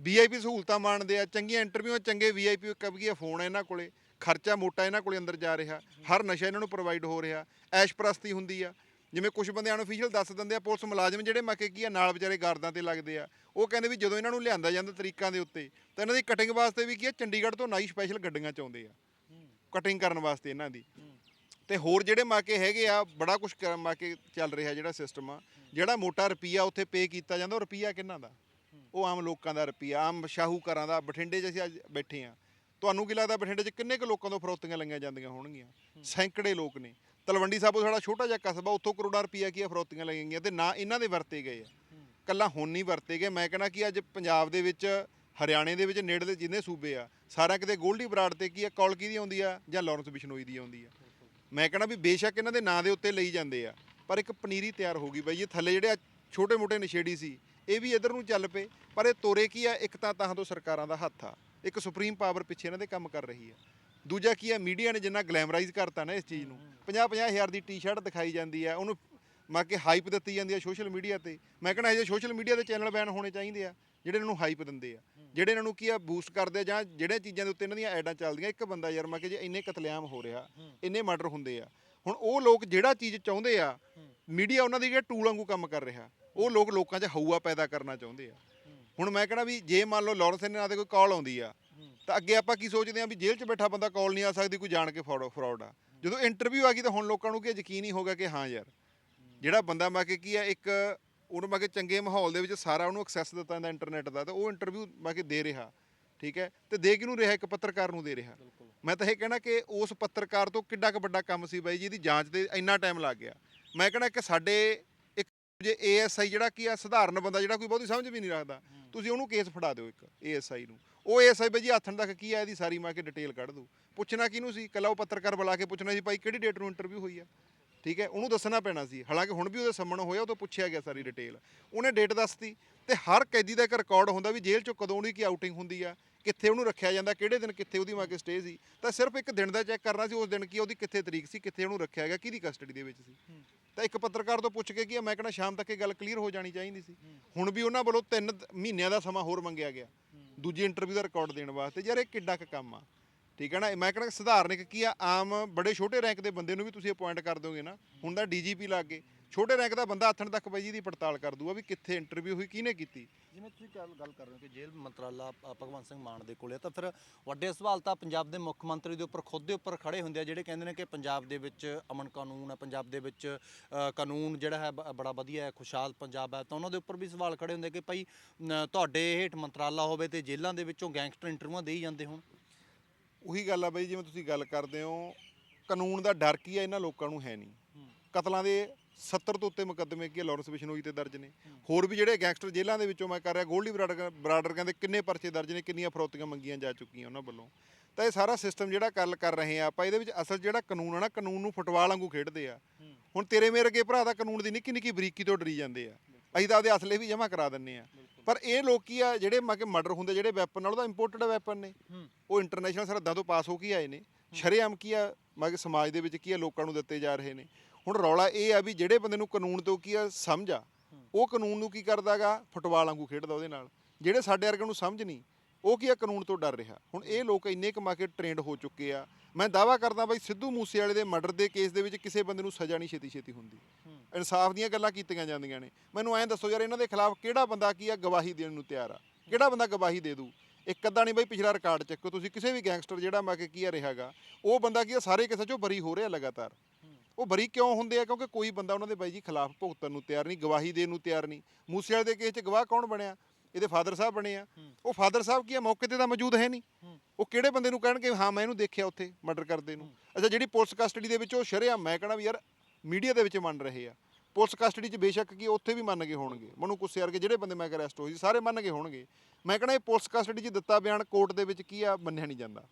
ਵੀਆਈਪੀ ਸਹੂਲਤਾਂ ਮਾਣਦੇ ਆ ਚੰਗੀਆਂ ਇੰਟਰਵਿਊਆਂ ਚੰਗੇ ਵੀਆਈਪੀ ਕਬਗੀਆ ਫੋਨ ਆ ਇਹਨਾਂ ਕੋਲੇ। ਖਰਚਾ ਮੋਟਾ ਇਹਨਾਂ ਕੋਲੇ ਅੰਦਰ ਜਾ ਰਿਹਾ। ਹਰ ਨਸ਼ਾ ਇਹਨਾਂ ਨੂੰ ਪ੍ਰੋਵਾਈਡ ਹੋ ਰਿਹਾ। ਐਸ਼ ਪ੍ਰਸਤੀ ਹੁੰਦੀ ਆ। ਜਿਵੇਂ ਕੁਝ ਬੰਦੇ ਅਨਅਫੀਸ਼ੀਅਲ ਦੱਸ ਦਿੰਦੇ ਆ, ਪੁਲਿਸ ਮੁਲਾਜ਼ਮ ਜਿਹੜੇ ਮੱਕੇ ਕੀ ਆ, ਨਾਲ ਵਿਚਾਰੇ ਗਾਰਦਾਂ ਤੇ ਲੱਗਦੇ ਆ। ਉਹ ਕਹਿੰਦੇ ਵੀ ਜਦੋਂ ਇਹਨਾਂ ਨੂੰ ਲਿਆਂਦਾ ਜਾਂਦਾ ਤਰੀਕਾਂ ਦੇ ਉੱਤੇ, ਤਾਂ ਇਹਨਾਂ ਦੀ ਕਟਿੰਗ ਵਾਸਤੇ ਵੀ ਕੀ ਆ, ਚੰਡੀਗੜ੍ਹ ਤੋਂ ਨਾਈ ਸਪੈਸ਼ਲ ਗੱਡੀਆਂ ਚ ਆਉਂਦੇ ਆ। ਕਟਿੰਗ ਕਰਨ ਵਾਸਤੇ ਇਹਨਾਂ ਦੀ। ਤੇ ਹੋਰ ਜਿਹੜੇ ਮਾਕੇ ਹੈਗੇ ਆ, ਬੜਾ ਕੁਝ ਮਾਕੇ ਚੱਲ ਰਿਹਾ ਜਿਹੜਾ ਸਿਸਟਮ ਆ, ਜਿਹੜਾ ਮੋਟਾ ਰੁਪਈਆ ਉੱਥੇ ਪੇ ਕੀਤਾ ਜਾਂਦਾ, ਉਹ ਰੁਪਈਆ ਕਿੰਨਾ ਦਾ? ਉਹ ਆਮ ਲੋਕਾਂ ਦਾ ਰੁਪਈਆ, ਆਮ ਸ਼ਾਹੂਕਾਰਾਂ ਦਾ, ਬਠਿੰਡੇ 'ਚ ਅਸੀਂ ਅੱਜ ਬੈਠੇ ਆ। ਤੁਹਾਨੂੰ ਕੀ ਲੱਗਦਾ ਬਠਿੰਡੇ 'ਚ ਕਿੰਨੇ ਕੁ ਲੋਕਾਂ ਤੋਂ ਫਰੋਤੀਆਂ ਲਈਆਂ ਜਾਂਦੀਆਂ ਹੋਣਗੀਆਂ? ਸੈਂਕੜੇ ਲੋਕ ਨੇ। ਤਲਵੰਡੀ ਸਾਬੋ ਸਾਡਾ ਛੋਟਾ ਜਿਹਾ ਕਸਬਾ ਉੱਥੋਂ ਕਰੋੜਾਂ ਰੁਪਈਆ ਕੀ ਆ ਫਰੋਤੀਆਂ ਲਈਆਂ ਗਈਆਂ ਤੇ ਨਾ ਇਹਨਾਂ ਦੇ ਵਰਤੇ ਗਏ ਆ। ਕੱਲਾ ਹੁਣ ਨਹੀਂ ਵਰਤੇ ਗਏ। ਮੈਂ ਕਹਿੰਦਾ ਕਿ ਅੱਜ ਪੰਜਾਬ ਦੇ ਵਿੱਚ ਹਰਿਆਣੇ ਦੇ ਵਿੱਚ ਨੇੜਲੇ ਜਿੰਨੇ ਸੂਬੇ ਆ ਸਾਰਾ ਕਿਤੇ ਗੋਲਡੀ ਬਰਾੜ ਤੇ ਕੀ ਆ ਕੌਲ ਕਿਹਦੀ ਆਉਂਦੀ ਆ ਜਾਂ ਲਾਰੈਂਸ ਬਿਸ਼ਨੋਈ ਦੀ ਆਉਂਦੀ ਆ। ਮੈਂ ਕਹਿੰਦਾ ਵੀ ਬੇਸ਼ੱਕ ਇਹਨਾਂ ਦੇ ਨਾਂ ਦੇ ਉੱਤੇ ਲਈ ਜਾਂਦੇ ਆ ਪਰ ਇੱਕ ਪਨੀਰੀ ਤਿਆਰ ਹੋ ਗਈ ਬਈ ਇਹ ਥੱਲੇ ਜਿਹੜੇ ਛੋਟੇ ਮੋਟੇ ਨਸ਼ੇੜੀ ਸੀ ਇਹ ਵੀ ਇਧਰ ਨੂੰ ਚੱਲ ਪਏ ਪਰ ਇਹ ਤੋਰੇ ਕੀ ਆ ਇੱਕ ਤਾਂ ਤਾਂ ਤੋਂ ਸਰਕਾਰਾਂ ਦਾ ਹੱਥ ਆ। ਇੱਕ ਸੁਪਰੀਮ ਪਾਵਰ ਪਿੱਛੇ ਇਹਨਾਂ ਦੇ ਕੰਮ ਕਰ ਰਹੀ ਆ। ਦੂਜਾ ਕੀ ਆ ਮੀਡੀਆ ਨੇ ਜਿੰਨਾ ਗਲੈਮਰਾਈਜ਼ ਕਰਤਾ ਨਾ ਇਸ ਚੀਜ਼ ਨੂੰ 50 50 ਹਜ਼ਾਰ ਦੀ ਟੀ-ਸ਼ਰਟ ਦਿਖਾਈ ਜਾਂਦੀ ਆ ਉਹਨੂੰ ਮਾ ਕੇ ਹਾਈਪ ਦਿੱਤੀ ਜਾਂਦੀ ਆ ਸੋਸ਼ਲ ਮੀਡੀਆ ਤੇ। ਮੈਂ ਕਹਿੰਦਾ ਇਹ ਸੋਸ਼ਲ ਮੀਡੀਆ ਦੇ ਚੈਨਲ ਬੈਨ ਹੋਣੇ ਚਾਹੀਦੇ ਆ ਜਿਹੜੇ ਇਹਨਾਂ ਨੂੰ ਹਾਈਪ ਦਿੰਦੇ ਆ ਜਿਹੜੇ ਇਹਨਾਂ ਨੂੰ ਕੀ ਆ ਬੂਸਟ ਕਰਦੇ ਆ ਜਾਂ ਜਿਹੜੇ ਚੀਜ਼ਾਂ ਦੇ ਉੱਤੇ ਇਹਨਾਂ ਦੀਆਂ ਐਡਾਂ ਚੱਲਦੀਆਂ ਇੱਕ ਬੰਦਾ ਯਾਰ ਮੈਂ ਕਿ ਜੇ ਇੰਨੇ ਕਤਲੇਆਮ ਹੋ ਰਿਹਾ ਇੰਨੇ ਮਰਡਰ ਹੁੰਦੇ ਆ ਹੁਣ ਉਹ ਲੋਕ ਜਿਹੜਾ ਚੀਜ਼ ਚਾਹੁੰਦੇ ਆ ਮੀਡੀਆ ਉਹਨਾਂ ਦੀ ਜਿਹੜਾ ਟੂਲ ਵਾਂਗੂ ਕੰਮ ਕਰ ਰਿਹਾ ਉਹ ਲੋਕ ਲੋਕਾਂ 'ਚ ਹਊਆ ਪੈਦਾ ਕਰਨਾ ਚਾਹੁੰਦੇ ਆ। ਹੁਣ ਮੈਂ ਕਹਿੰਦਾ ਵੀ ਜੇ ਮੰਨ ਲਓ ਲਾਰੈਂਸ ਦੇ ਨਾਂ ਤੇ ਕੋਈ ਕਾਲ ਆਉਂਦੀ ਆ ਤਾਂ ਅੱਗੇ ਆਪਾਂ ਕੀ ਸੋਚਦੇ ਆ ਵੀ ਜੇਲ੍ਹ 'ਚ ਬੈਠਾ ਬੰਦਾ ਕਾਲ ਨਹੀਂ ਆ ਸਕਦੀ ਕੋਈ ਜਾਣ ਕੇ ਫਰਾਡ ਆ। ਜਦੋਂ ਇੰਟਰਵਿਊ ਆ ਗਈ ਤਾਂ ਹੁਣ ਲੋਕਾਂ ਨੂੰ ਕੀ ਯਕੀਨ ਹੀ ਹੋਗਾ ਕਿ ਹਾਂ ਯਾਰ ਜਿਹੜਾ ਬੰਦਾ ਮੈਂ ਕਿ ਕੀ ਆ ਇੱਕ ਉਹਨੂੰ ਮੈਂ ਕਿ ਚੰਗੇ ਮਾਹੌਲ ਦੇ ਵਿੱਚ ਸਾਰਾ ਉਹਨੂੰ ਐਕਸੈਸ ਦਿੱਤਾ ਜਾਂਦਾ ਇੰਟਰਨੈਟ ਦਾ ਤਾਂ ਉਹ ਇੰਟਰਵਿਊ ਮੈਂ ਕਿ ਦੇ ਰਿਹਾ ਠੀਕ ਹੈ? ਤੇ ਦੇ ਕਿਹਨੂੰ ਰਿਹਾ? ਇੱਕ ਪੱਤਰਕਾਰ ਨੂੰ ਦੇ ਰਿਹਾ। ਮੈਂ ਤਾਂ ਇਹ ਕਹਿਣਾ ਕਿ ਉਸ ਪੱਤਰਕਾਰ ਤੋਂ ਕਿੱਡਾ ਕੁ ਵੱਡਾ ਕੰਮ ਸੀ ਬਾਈ ਜੀ ਇਹਦੀ ਜਾਂਚ ਤੇ ਇੰਨਾ ਟਾਈਮ ਲੱਗ ਗਿਆ। ਮੈਂ ਕਹਿਣਾ ਕਿ ਸਾਡੇ ਇੱਕ ਜੇ ਏਐਸਆਈ ਜਿਹੜਾ ਕੀ ਆ ਸਧਾਰਨ ਬੰਦਾ ਜਿਹੜਾ ਕੋਈ ਬਹੁਤੀ ਸਮਝ ਵੀ ਨਹੀਂ ਰੱਖਦਾ ਤੁਸੀਂ ਉਹਨੂੰ ਕੇਸ ਫੜਾ ਦਿਓ ਇੱਕ ਏਐਸਆਈ ਨੂੰ। ਉਹ ਏਐਸਆਈ ਬਾਈ ਜੀ ਆਥਣ ਤੱਕ ਕੀ ਆ ਇਹਦੀ ਸਾਰੀ ਮੈਂ ਕਿ ਡਿਟੇਲ ਕੱਢ ਦੂ ਪੁੱਛਣਾ ਕਿਹਨੂੰ ਸੀ? ਕੱਲਾ ਉਹ ਪੱਤਰਕਾਰ ਬੁਲਾ ਕੇ ਪੁੱਛਣਾ ਸੀ ਭਾਈ ਕਿਹੜੀ ਡੇਟ ਨੂੰ ਇੰਟਰਵਿਊ ਹੋਈ ਆ? ਠੀਕ ਹੈ ਉਹਨੂੰ ਦੱਸਣਾ ਪੈਣਾ ਸੀ। ਹਾਲਾਂਕਿ ਹੁਣ ਵੀ ਉਹਦੇ ਸਾਹਮਣੇ ਹੋਇਆ ਉਹ ਤੋਂ ਪੁੱਛਿਆ ਗਿਆ ਸਾਰੀ ਡਿਟੇਲ ਉਹਨੇ ਡੇਟ ਦੱਸਤੀ ਤੇ ਹਰ ਕੈਦੀ ਦਾ ਇੱਕ ਰਿਕਾਰਡ ਹੁੰਦਾ ਵੀ ਜੇਲ੍ਹ ਚੋਂ ਕਦੋਂ ਉਹਦੀ ਕੀ ਆਊਟਿੰਗ ਹੁੰਦੀ ਆ ਕਿੱਥੇ ਉਹਨੂੰ ਰੱਖਿਆ ਜਾਂਦਾ ਕਿਹੜੇ ਦਿਨ ਕਿੱਥੇ ਉਹਦੀ ਮਾਂ ਕੇ ਸਟੇ ਸੀ। ਤਾਂ ਸਿਰਫ ਇੱਕ ਦਿਨ ਦਾ ਚੈੱਕ ਕਰਨਾ ਸੀ ਉਸ ਦਿਨ ਕੀ ਉਹਦੀ ਕਿੱਥੇ ਤਰੀਕ ਸੀ ਕਿੱਥੇ ਉਹਨੂੰ ਰੱਖਿਆ ਗਿਆ ਕਿਹਦੀ ਕਸਟਡੀ ਦੇ ਵਿੱਚ ਸੀ। ਤਾਂ ਇੱਕ ਪੱਤਰਕਾਰ ਤੋਂ ਪੁੱਛ ਕੇ ਕੀ ਆ, ਮੈਂ ਕਹਿੰਦਾ ਸ਼ਾਮ ਤੱਕ ਇਹ ਗੱਲ ਕਲੀਅਰ ਹੋ ਜਾਣੀ ਚਾਹੀਦੀ ਸੀ। ਹੁਣ ਵੀ ਉਹਨਾਂ ਵੱਲੋਂ 3 ਮਹੀਨਿਆਂ ਦਾ ਸਮਾਂ ਹੋਰ ਮੰਗਿਆ ਗਿਆ। ਦੂਜੀ ਇੰਟਰਵਿਊ ਦਾ ਰਿਕਾਰਡ ਦੇਣ ਵਾਸਤੇ, ਯਾਰ ਇਹ ਕਿੱਡਾ ਕੁ ਕੰਮ ਆ। ਠੀਕ ਹੈ ਨਾ? ਮੈਂ ਕਹਿੰਦਾ, ਸਧਾਰਨ ਇੱਕ ਕੀ ਆ, ਆਮ ਬੜੇ ਛੋਟੇ ਰੈਂਕ ਦੇ ਬੰਦੇ ਨੂੰ ਵੀ ਤੁਸੀਂ ਅਪਾਇੰਟ ਕਰ ਦੋਗੇ ਨਾ, ਹੁਣ ਤਾਂ ਡੀਜੀਪੀ ਲੱਗ ਗਏ। ਛੋਟੇ ਰੈਂਕ ਦਾ ਬੰਦਾ ਹੱਥਣ ਤੱਕ ਬਾਈ ਜੀ ਦੀ ਪੜਤਾਲ ਕਰ ਦੂਗਾ ਵੀ ਕਿੱਥੇ ਇੰਟਰਵਿਊ ਹੋਈ ਕਿਹਨੇ ਕੀਤੀ? ਜਿਵੇਂ ਤੁਸੀਂ ਗੱਲ ਗੱਲ ਕਰ ਰਹੇ ਹੋ ਕਿ ਜੇਲ੍ਹ ਮੰਤਰਾਲਾ ਭਗਵੰਤ ਸਿੰਘ ਮਾਨ ਦੇ ਕੋਲੇ ਆ, ਤਾਂ ਫਿਰ ਵੱਡੇ ਸਵਾਲ ਤਾਂ ਪੰਜਾਬ ਦੇ ਮੁੱਖ ਮੰਤਰੀ ਦੇ ਉੱਪਰ ਖੁਦ ਦੇ ਉੱਪਰ ਖੜੇ ਹੁੰਦੇ ਆ ਜਿਹੜੇ ਕਹਿੰਦੇ ਨੇ ਕਿ ਪੰਜਾਬ ਦੇ ਵਿੱਚ ਅਮਨ ਕਾਨੂੰਨ ਹੈ ਪੰਜਾਬ ਦੇ ਵਿੱਚ ਕਾਨੂੰਨ ਜਿਹੜਾ ਹੈ ਬੜਾ ਵਧੀਆ ਹੈ ਖੁਸ਼ਹਾਲ ਪੰਜਾਬ ਹੈ ਤਾਂ ਉਹਨਾਂ ਦੇ ਉੱਪਰ ਵੀ ਸਵਾਲ ਖੜੇ ਹੁੰਦੇ ਕਿ ਭਾਈ ਤੁਹਾਡੇ ਹੇਠ ਮੰਤਰਾਲਾ ਹੋਵੇ ਤੇ ਜੇਲ੍ਹਾਂ ਦੇ ਵਿੱਚੋਂ ਗੈਂਗਸਟਰ ਇੰਟਰਵਿਊਆਂ ਦੇਈ ਜਾਂਦੇ ਹੁਣ। ਉਹੀ ਗੱਲ ਆ ਬਈ ਜਿਵੇਂ ਤੁਸੀਂ ਗੱਲ ਕਰਦੇ ਹੋ ਕਾਨੂੰਨ ਦਾ ਡਰ ਕੀ ਆ ਇਹਨਾਂ ਲੋਕਾਂ ਨੂੰ ਹੈ ਨਹੀਂ। ਕਤਲਾਂ ਦੇ 70 ਤੋਂ ਉੱਤੇ ਮੁਕੱਦਮੇ ਕੀ ਲਾਰੈਂਸ ਬਿਸ਼ਨੋਈ ਤੇ ਦਰਜ ਨੇ। ਹੋਰ ਵੀ ਜਿਹੜੇ ਗੈਂਗਸਟਰ ਜੇਲ੍ਹਾਂ ਦੇ ਵਿੱਚੋਂ ਮੈਂ ਕਰ ਰਿਹਾ ਗੋਲਡੀ ਬਰਾਡਰ ਬਰਾਡਰ ਕਹਿੰਦੇ ਕਿੰਨੇ ਪਰਚੇ ਦਰਜ ਨੇ ਕਿੰਨੀਆਂ ਫਰੋਤੀਆਂ ਮੰਗੀਆਂ ਜਾ ਚੁੱਕੀਆਂ ਉਹਨਾਂ ਵੱਲੋਂ। ਤਾਂ ਇਹ ਸਾਰਾ ਸਿਸਟਮ ਜਿਹੜਾ ਗੱਲ ਕਰ ਰਹੇ ਆ ਆਪਾਂ ਇਹਦੇ ਵਿੱਚ ਅਸਲ ਜਿਹੜਾ ਕਾਨੂੰਨ ਆ ਨਾ ਕਾਨੂੰਨ ਨੂੰ ਫੁੱਟਬਾਲ ਵਾਂਗੂ ਖੇਡਦੇ ਆ। ਹੁਣ ਤੇਰੇ ਮੇਰੇ ਅੱਗੇ ਭਰਾ ਦਾ ਕਾਨੂੰਨ ਦੀ ਨਿੱਕੀ ਨਿੱਕੀ ਬਰੀਕੀ ਤੋਂ ਡਰੀ ਜਾਂਦੇ ਆ। ਅਸੀਂ ਤਾਂ ਆਪਦੇ ਅਸਲੇ ਵੀ ਜਮ੍ਹਾਂ ਕਰਾ ਦਿੰਨੇ ਆ। ਪਰ ਇਹ ਲੋਕੀ ਆ ਜਿਹੜੇ ਮਾ ਕੇ ਮਰਡਰ ਹੁੰਦੇ ਜਿਹੜੇ ਵੈਪਨ ਨਾਲ ਉਹਦਾ ਇੰਪੋਰਟਡ ਵੈਪਨ ਨੇ। ਉਹ ਇੰਟਰਨੈਸ਼ਨਲ ਸਰਹੱਦਾਂ ਤੋਂ ਪਾਸ ਹੋ ਕੇ ਆਏ ਨੇ। ਸ਼ਰੇਆਮ ਕੀ ਆ ਮਾ ਕੇ ਸਮਾਜ ਦੇ ਵਿੱਚ ਕੀ ਆ ਲੋਕਾਂ ਨੂੰ ਦਿੱਤੇ ਜਾ ਰਹੇ ਨੇ। ਹੁਣ ਰੌਲਾ ਇਹ ਆ ਵੀ ਜਿਹੜੇ ਬੰਦੇ ਨੂੰ ਕਾਨੂੰਨ ਤੋਂ ਕੀ ਆ, ਸਮਝ ਆ, ਉਹ ਕਾਨੂੰਨ ਨੂੰ ਕੀ ਕਰਦਾਗਾ ਫੁੱਟਬਾਲ ਵਾਂਗੂ ਖੇਡਦਾ ਉਹਦੇ ਨਾਲ। ਜਿਹੜੇ ਸਾਡੇ ਵਰਗਿਆਂ ਨੂੰ ਸਮਝ ਨਹੀਂ, ਉਹ ਕੀ ਆ, ਕਾਨੂੰਨ ਤੋਂ ਡਰ ਰਿਹਾ। ਹੁਣ ਇਹ ਲੋਕ ਇੰਨੇ ਕਮਾ ਕੇ ਟ੍ਰੇਨਡ ਹੋ ਚੁੱਕੇ ਆ। ਮੈਂ ਦਾਵਾ ਕਰਦਾ ਬਾਈ, ਸਿੱਧੂ ਮੂਸੇਵਾਲੇ ਦੇ ਮਰਡਰ ਦੇ ਕੇਸ ਦੇ ਵਿੱਚ ਕਿਸੇ ਬੰਦੇ ਨੂੰ ਸਜ਼ਾ ਨਹੀਂ ਛੇਤੀ ਛੇਤੀ ਹੁੰਦੀ। ਇਨਸਾਫ ਦੀਆਂ ਗੱਲਾਂ ਕੀਤੀਆਂ ਜਾਂਦੀਆਂ ਨੇ। ਮੈਨੂੰ ਐਂ ਦੱਸੋ ਯਾਰ, ਇਹਨਾਂ ਦੇ ਖਿਲਾਫ ਕਿਹੜਾ ਬੰਦਾ ਕੀ ਆ, ਗਵਾਹੀ ਦੇਣ ਨੂੰ ਤਿਆਰ ਆ? ਕਿਹੜਾ ਬੰਦਾ ਗਵਾਹੀ ਦੇ ਦੂ ਇੱਕ ਅੱਧਾ ਨਹੀਂ ਬਾਈ, ਪਿਛਲਾ ਰਿਕਾਰਡ ਚੱਕੋ। ਤੁਸੀਂ ਕਿਸੇ ਵੀ ਗੈਂਗਸਟਰ ਜਿਹੜਾ ਮੈਂ ਕਿ ਕੀ ਆ ਰਿਹਾਗਾ ਉਹ ਬੰਦਾ ਕੀ ਆ, ਸਾਰੇ ਕਿਸੇ ਚੋਂ ਬਰੀ ਹੋ ਰਿਹਾ ਲਗਾਤਾਰ। ਉਹ ਬਰੀ ਕਿਉਂ ਹੁੰਦੇ ਆ? ਕਿਉਂਕਿ ਕੋਈ ਬੰਦਾ ਉਹਨਾਂ ਦੇ ਬਾਈ ਜੀ ਖਿਲਾਫ ਭੁਗਤਣ ਨੂੰ ਤਿਆਰ ਨਹੀਂ ਗਵਾਹੀ ਦੇਣ ਨੂੰ ਤਿਆਰ ਨਹੀਂ। ਮੂਸੇਵਾਲੇ ਦੇ ਕੇਸ 'ਚ ਗਵਾਹ ਕੌਣ ਬਣਿਆ? ਇਹਦੇ ਫਾਦਰ ਸਾਹਿਬ ਬਣੇ ਆ। ਉਹ ਫਾਦਰ ਸਾਹਿਬ ਕੀ ਆ? ਮੌਕੇ ਤੇ ਤਾਂ ਮੌਜੂਦ ਹੈ ਨਹੀਂ। ਉਹ ਕਿਹੜੇ ਬੰਦੇ ਨੂੰ ਕਹਿਣਗੇ? ਹਾਂ ਮੈਂ ਇਹਨੂੰ ਦੇਖਿਆ ਉੱਥੇ ਮਰਡਰ ਕਰਦੇ ਨੂੰ। ਅੱਛਾ ਜਿਹੜੀ ਪੁਲਿਸ ਕਸਟਡੀ ਦੇ ਵਿੱਚ ਉਹ ਸ਼ਰੇਆਮ ਮੈਂ ਕਹਣਾ ਵੀ ਯਾਰ ਮੀਡੀਆ ਦੇ ਵਿੱਚ ਮੰਨ ਰਹੇ ਆ। ਪੁਲਿਸ ਕਸਟਡੀ 'ਚ ਬੇਸ਼ੱਕ ਕੀ ਉੱਥੇ ਵੀ ਮੰਨ ਗਏ ਹੋਣਗੇ। ਮਨੂੰ ਕੁੱਸੇ ਵਰਗੇ ਜਿਹੜੇ ਬੰਦੇ ਮੈਂ ਅਰੈਸਟ ਹੋਏ ਸੀ ਸਾਰੇ ਮੰਨ ਗਏ ਹੋਣਗੇ। ਮੈਂ ਕਹਣਾ ਇਹ ਪੁਲਿਸ ਕਸਟਡੀ 'ਚ ਦਿੱਤਾ ਬਿਆਨ ਕੋਰਟ ਦੇ ਵਿੱਚ ਕੀ ਆ? ਮੰਨਿਆ ਨਹੀਂ ਜਾਂਦਾ।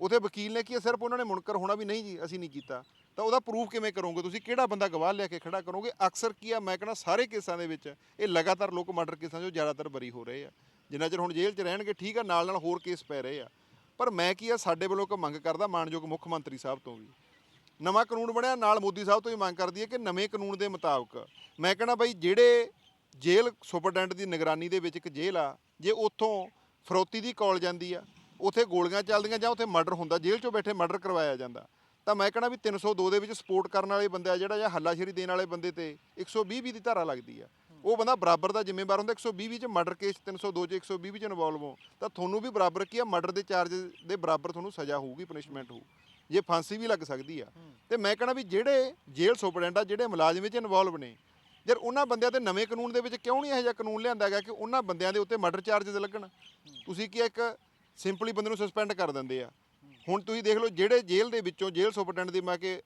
ਉਥੇ ਵਕੀਲ ਨੇ ਕੀ ਸਿਰਫ ਉਹਨਾਂ ਨੇ ਮੁਨਕਰ ਹੋਣਾ ਵੀ ਨਹੀਂ ਜੀ ਅਸੀਂ ਨਹੀਂ ਕੀਤਾ। ਤਾਂ ਉਹਦਾ ਪ੍ਰੂਫ ਕਿਵੇਂ ਕਰੋਗੇ ਤੁਸੀਂ? ਕਿਹੜਾ ਬੰਦਾ ਗਵਾਹ ਲਿਆ ਕੇ ਖੜਾ ਕਰੋਗੇ? ਅਕਸਰ ਕੀ ਆ, ਮੈਂ ਕਹਿੰਦਾ ਸਾਰੇ ਕੇਸਾਂ ਦੇ ਵਿੱਚ ਇਹ ਲਗਾਤਾਰ ਲੋਕ ਮਰਡਰ ਕੇਸਾਂ 'ਚੋਂ ਜ਼ਿਆਦਾਤਰ ਬਰੀ ਹੋ ਰਹੇ ਆ। ਜਿੰਨਾ ਚਿਰ ਹੁਣ ਜੇਲ੍ਹ 'ਚ ਰਹਿਣਗੇ, ਠੀਕ ਆ, ਨਾਲ ਨਾਲ ਹੋਰ ਕੇਸ ਪੈ ਰਹੇ ਆ। ਪਰ ਮੈਂ ਕੀ ਆ, ਸਾਡੇ ਵੱਲੋਂ ਇੱਕ ਮੰਗ ਕਰਦਾ ਮਾਨਯੋਗ ਮੁੱਖ ਮੰਤਰੀ ਸਾਹਿਬ ਤੋਂ ਵੀ। ਨਵਾਂ ਕਾਨੂੰਨ ਬਣਿਆ, ਨਾਲ ਮੋਦੀ ਸਾਹਿਬ ਤੋਂ ਵੀ ਮੰਗ ਕਰਦੀ ਹੈ ਕਿ ਨਵੇਂ ਕਾਨੂੰਨ ਦੇ ਮੁਤਾਬਕ ਮੈਂ ਕਹਿੰਦਾ ਬਾਈ ਜਿਹੜੇ ਜੇਲ੍ਹ ਸੁਪਰਡੈਂਟ ਦੀ ਨਿਗਰਾਨੀ ਦੇ ਵਿੱਚ ਇੱਕ ਜੇਲ੍ਹ ਆ, ਜੇ ਉੱਥੋਂ ਫਰੋਤੀ ਦੀ ਕਾਲ ਜਾਂਦੀ ਆ, ਉੱਥੇ ਗੋਲੀਆਂ ਚੱਲਦੀਆਂ ਜਾਂ ਉੱਥੇ ਮਰਡਰ ਹੁੰਦਾ, ਜੇਲ੍ਹ 'ਚੋਂ ਬੈਠੇ ਮਰਡਰ ਕਰਵਾਇਆ ਜਾਂਦਾ ਤਾਂ ਮੈਂ ਕਹਿੰਦਾ ਵੀ 302 ਦੇ ਵਿੱਚ ਸਪੋਰਟ ਕਰਨ ਵਾਲੇ ਬੰਦੇ ਆ ਜਿਹੜਾ ਜਾਂ ਹੱਲਾਸ਼ੇਰੀ ਦੇਣ ਵਾਲੇ ਬੰਦੇ ਤੇ 120 ਵੀ ਦੀ ਧਾਰਾ ਲੱਗਦੀ ਆ। ਉਹ ਬੰਦਾ ਬਰਾਬਰ ਦਾ ਜ਼ਿੰਮੇਵਾਰ ਹੁੰਦਾ 120 ਵਿੱਚ ਮਰਡਰ ਕੇਸ 302 ਚ 120 ਵਿੱਚ ਇਨਵੋਲਵ ਹੋ ਤਾਂ ਤੁਹਾਨੂੰ ਵੀ ਬਰਾਬਰ ਕੀ ਆ ਮਰਡਰ ਦੇ ਚਾਰਜ ਦੇ ਬਰਾਬਰ ਤੁਹਾਨੂੰ ਸਜ਼ਾ ਹੋਊਗੀ ਪਨਿਸ਼ਮੈਂਟ ਹੋਊ ਜੇ ਫਾਂਸੀ ਵੀ ਲੱਗ ਸਕਦੀ ਆ। ਤੇ ਮੈਂ ਕਹਿੰਦਾ ਵੀ ਜਿਹੜੇ ਜੇਲ੍ਹ ਸੁਪਰਡੈਂਟ ਆ ਜਿਹੜੇ ਮੁਲਾਜ਼ਮ ਵਿੱਚ ਇਨਵੋਲਵ ਨੇ ਯਾਰ ਉਹਨਾਂ ਬੰਦਿਆਂ ਤੇ ਨਵੇਂ ਕਾਨੂੰਨ ਦੇ ਵਿੱਚ ਕਿਉਂ ਨਹੀਂ ਇਹੋ ਜਿਹਾ ਕਾਨੂੰਨ ਲਿਆਂਦਾ ਹੈਗਾ ਕਿ ਉਹਨਾਂ ਬੰਦਿਆਂ ਦੇ ਉੱਤੇ ਮਰਡਰ ਚਾਰजेस ਲੱਗਣ? ਤੁਸੀਂ ਕੀ ਆ, ਇੱਕ ਸਿੰਪਲੀ ਬੰਦੇ ਨੂੰ ਸਸਪੈਂਡ ਕਰ ਦਿੰਦੇ ਆ। ਹੁਣ ਤੁਸੀਂ ਦੇਖ ਲਓ ਜਿਹੜੇ ਜੇਲ੍ਹ ਦੇ ਵਿੱਚੋਂ, ਜੇਲ੍ਹ ਸੁਪਰਡੈਂਟ ਦੀ ਮੈਂ ਕਿ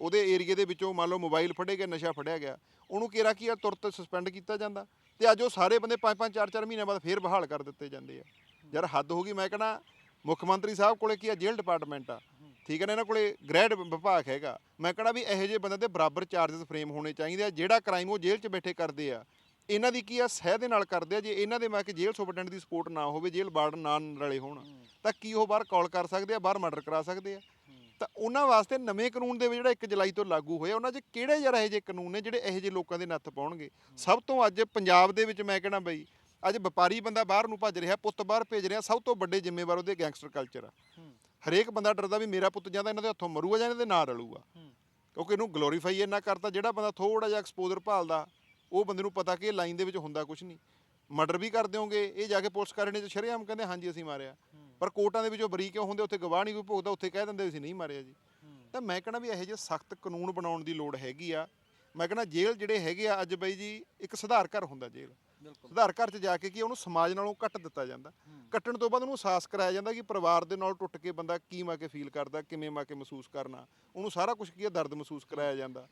ਉਹਦੇ ਏਰੀਏ ਦੇ ਵਿੱਚੋਂ ਮੰਨ ਲਓ ਮੋਬਾਈਲ ਫੜੇ ਗਿਆ, ਨਸ਼ਾ ਫੜਿਆ ਗਿਆ, ਉਹਨੂੰ ਕਿਹੜਾ ਕੀ ਆ ਤੁਰਤ ਸਸਪੈਂਡ ਕੀਤਾ ਜਾਂਦਾ ਤੇ ਅੱਜ ਉਹ ਸਾਰੇ ਬੰਦੇ 5-5 4-4 ਮਹੀਨਿਆਂ ਬਾਅਦ ਫੇਰ ਬਹਾਲ ਕਰ ਦਿੱਤੇ ਜਾਂਦੇ ਆ। ਯਾਰ ਹੱਦ ਹੋ ਗਈ, ਮੈਂ ਕਹਿੰਦਾ ਮੁੱਖ ਮੰਤਰੀ ਸਾਹਿਬ ਕੋਲੇ ਕੀ ਆ, ਜੇਲ੍ਹ ਡਿਪਾਰਟਮੈਂਟ ਆ। ਠੀਕ ਹੈ ਨਾ, ਇਹਨਾਂ ਕੋਲੇ ਗ੍ਰੈਡ ਵਿਭਾਗ ਹੈਗਾ। ਮੈਂ ਕਹਿੰਦਾ ਵੀ ਇਹੋ ਜਿਹੇ ਬੰਦੇ ਤੇ ਬਰਾਬਰ ਚਾਰजेस ਫਰੇਮ ਹੋਣੇ ਚਾਹੀਦੇ ਆ, ਜਿਹੜਾ ਕ੍ਰਾਈਮ ਉਹ ਜੇਲ੍ਹ 'ਚ ਬੈਠੇ ਕਰਦੇ ਆ। ਇਹਨਾਂ ਦੀ ਕੀ ਆ, ਸਹਿ ਦੇ ਨਾਲ ਕਰਦੇ ਆ, ਜੇ ਇਹਨਾਂ ਦੇ ਮੈਂ ਕਿ ਜੇਲ੍ਹ ਸੁਪਰਡੈਂਟ ਦੀ ਸਪੋਰਟ ਨਾ ਹੋਵੇ, ਜੇਲ੍ਹ ਵਾਰਡਨ ਨਾ ਰਲੇ ਹੋਣ, ਤਾਂ ਕੀ ਉਹ ਬਾਹਰ ਕਾਲ ਕਰ ਸਕਦੇ ਆ, ਬਾਹਰ ਮਰਡਰ ਕਰਾ ਸਕਦੇ ਆ? ਤਾਂ ਉਹਨਾਂ ਵਾਸਤੇ ਨਵੇਂ ਕਾਨੂੰਨ ਦੇ ਵਿੱਚ ਜਿਹੜਾ 1 ਜੁਲਾਈ ਤੋਂ ਲਾਗੂ ਹੋਇਆ, ਉਹਨਾਂ 'ਚ ਕਿਹੜੇ ਯਾਰ ਇਹੋ ਜਿਹੇ ਕਾਨੂੰਨ ਨੇ ਜਿਹੜੇ ਇਹੋ ਜਿਹੇ ਲੋਕਾਂ ਦੇ ਨੱਥ ਪਾਉਣਗੇ? ਸਭ ਤੋਂ ਅੱਜ ਪੰਜਾਬ ਦੇ ਵਿੱਚ ਮੈਂ ਕਹਿਣਾ ਬਈ, ਅੱਜ ਵਪਾਰੀ ਬੰਦਾ ਬਾਹਰ ਨੂੰ ਭੱਜ ਰਿਹਾ, ਪੁੱਤ ਬਾਹਰ ਭੇਜ ਰਿਹਾ, ਸਭ ਤੋਂ ਵੱਡੇ ਜ਼ਿੰਮੇਵਾਰ ਉਹਦੇ ਗੈਂਗਸਟਰ ਕਲਚਰ ਆ। ਹਰੇਕ ਬੰਦਾ ਡਰਦਾ ਵੀ ਮੇਰਾ ਪੁੱਤ ਜਾਂਦਾ ਇਹਨਾਂ ਦੇ ਹੱਥੋਂ ਮਰੂਗਾ ਜਾਂ ਇਹਨਾਂ ਦੇ ਨਾਲ ਰਲੂਗਾ। ਕਿਉਂਕਿ ਇਹਨੂੰ ਗਲੋਰੀਫਾਈ ਇੰਨਾ ਕਰਤਾ, ਜਿਹੜਾ ਬੰਦਾ ਥੋੜਾ ਜਿਹਾ ਐਕਸਪੋਜ਼ਰ ਭਾਲਦਾ ਉਹ ਬੰਦੇ ਨੂੰ ਪਤਾ ਕਿ ਇਹ ਲਾਈਨ ਦੇ ਵਿੱਚ ਹੁੰਦਾ ਕੁਝ ਨਹੀਂ। ਮਰਡਰ ਵੀ ਕਰ ਦਿਓਗੇ ਇਹ ਜਾ ਕੇ ਪੁਲਿਸ ਕਰਨੇ ਚ ਸ਼ਰੇਆਮ ਕਹਿੰਦੇ ਹਾਂਜੀ ਅਸੀਂ ਮਾਰਿਆ। ਪਰ ਕੋਰਟਾਂ ਦੇ ਵਿੱਚੋਂ ਬਰੀ ਕਿਉਂ ਹੁੰਦੇ ਉੱਥੇ ਗਵਾਹ ਨਹੀਂ ਕੋਈ ਭੁਗਦਾ ਉੱਥੇ ਕਹਿ ਦਿੰਦੇ ਅਸੀਂ ਨਹੀਂ ਮਾਰਿਆ ਜੀ। ਤਾਂ ਮੈਂ ਕਹਿੰਦਾ ਵੀ ਇਹੋ ਜਿਹੇ ਸਖਤ ਕਾਨੂੰਨ ਬਣਾਉਣ ਦੀ ਲੋੜ ਹੈਗੀ ਆ। ਮੈਂ ਕਹਿੰਦਾ ਜੇਲ੍ਹ ਜਿਹੜੇ ਹੈਗੇ ਆ ਅੱਜ ਬਈ ਜੀ ਇੱਕ ਸੁਧਾਰ ਘਰ ਹੁੰਦਾ ਜੇਲ੍ਹ। ਸੁਧਾਰ ਘਰ 'ਚ ਜਾ ਕੇ ਕੀ ਉਹਨੂੰ ਸਮਾਜ ਨਾਲੋਂ ਕੱਟ ਦਿੱਤਾ ਜਾਂਦਾ। ਕੱਟਣ ਤੋਂ ਬਾਅਦ ਉਹਨੂੰ ਅਹਿਸਾਸ ਕਰਾਇਆ ਜਾਂਦਾ ਕਿ ਪਰਿਵਾਰ ਦੇ ਨਾਲ ਟੁੱਟ ਕੇ ਬੰਦਾ ਕੀ ਮਾ ਕੇ ਫੀਲ ਕਰਦਾ ਕਿਵੇਂ ਮਾ ਕੇ ਮਹਿਸੂਸ ਕਰਨਾ। ਉਹਨੂੰ ਸਾਰਾ ਕੁਝ ਕੀ ਦਰਦ ਮਹਿਸੂਸ ਕਰਾਇਆ ਜਾਂਦਾ।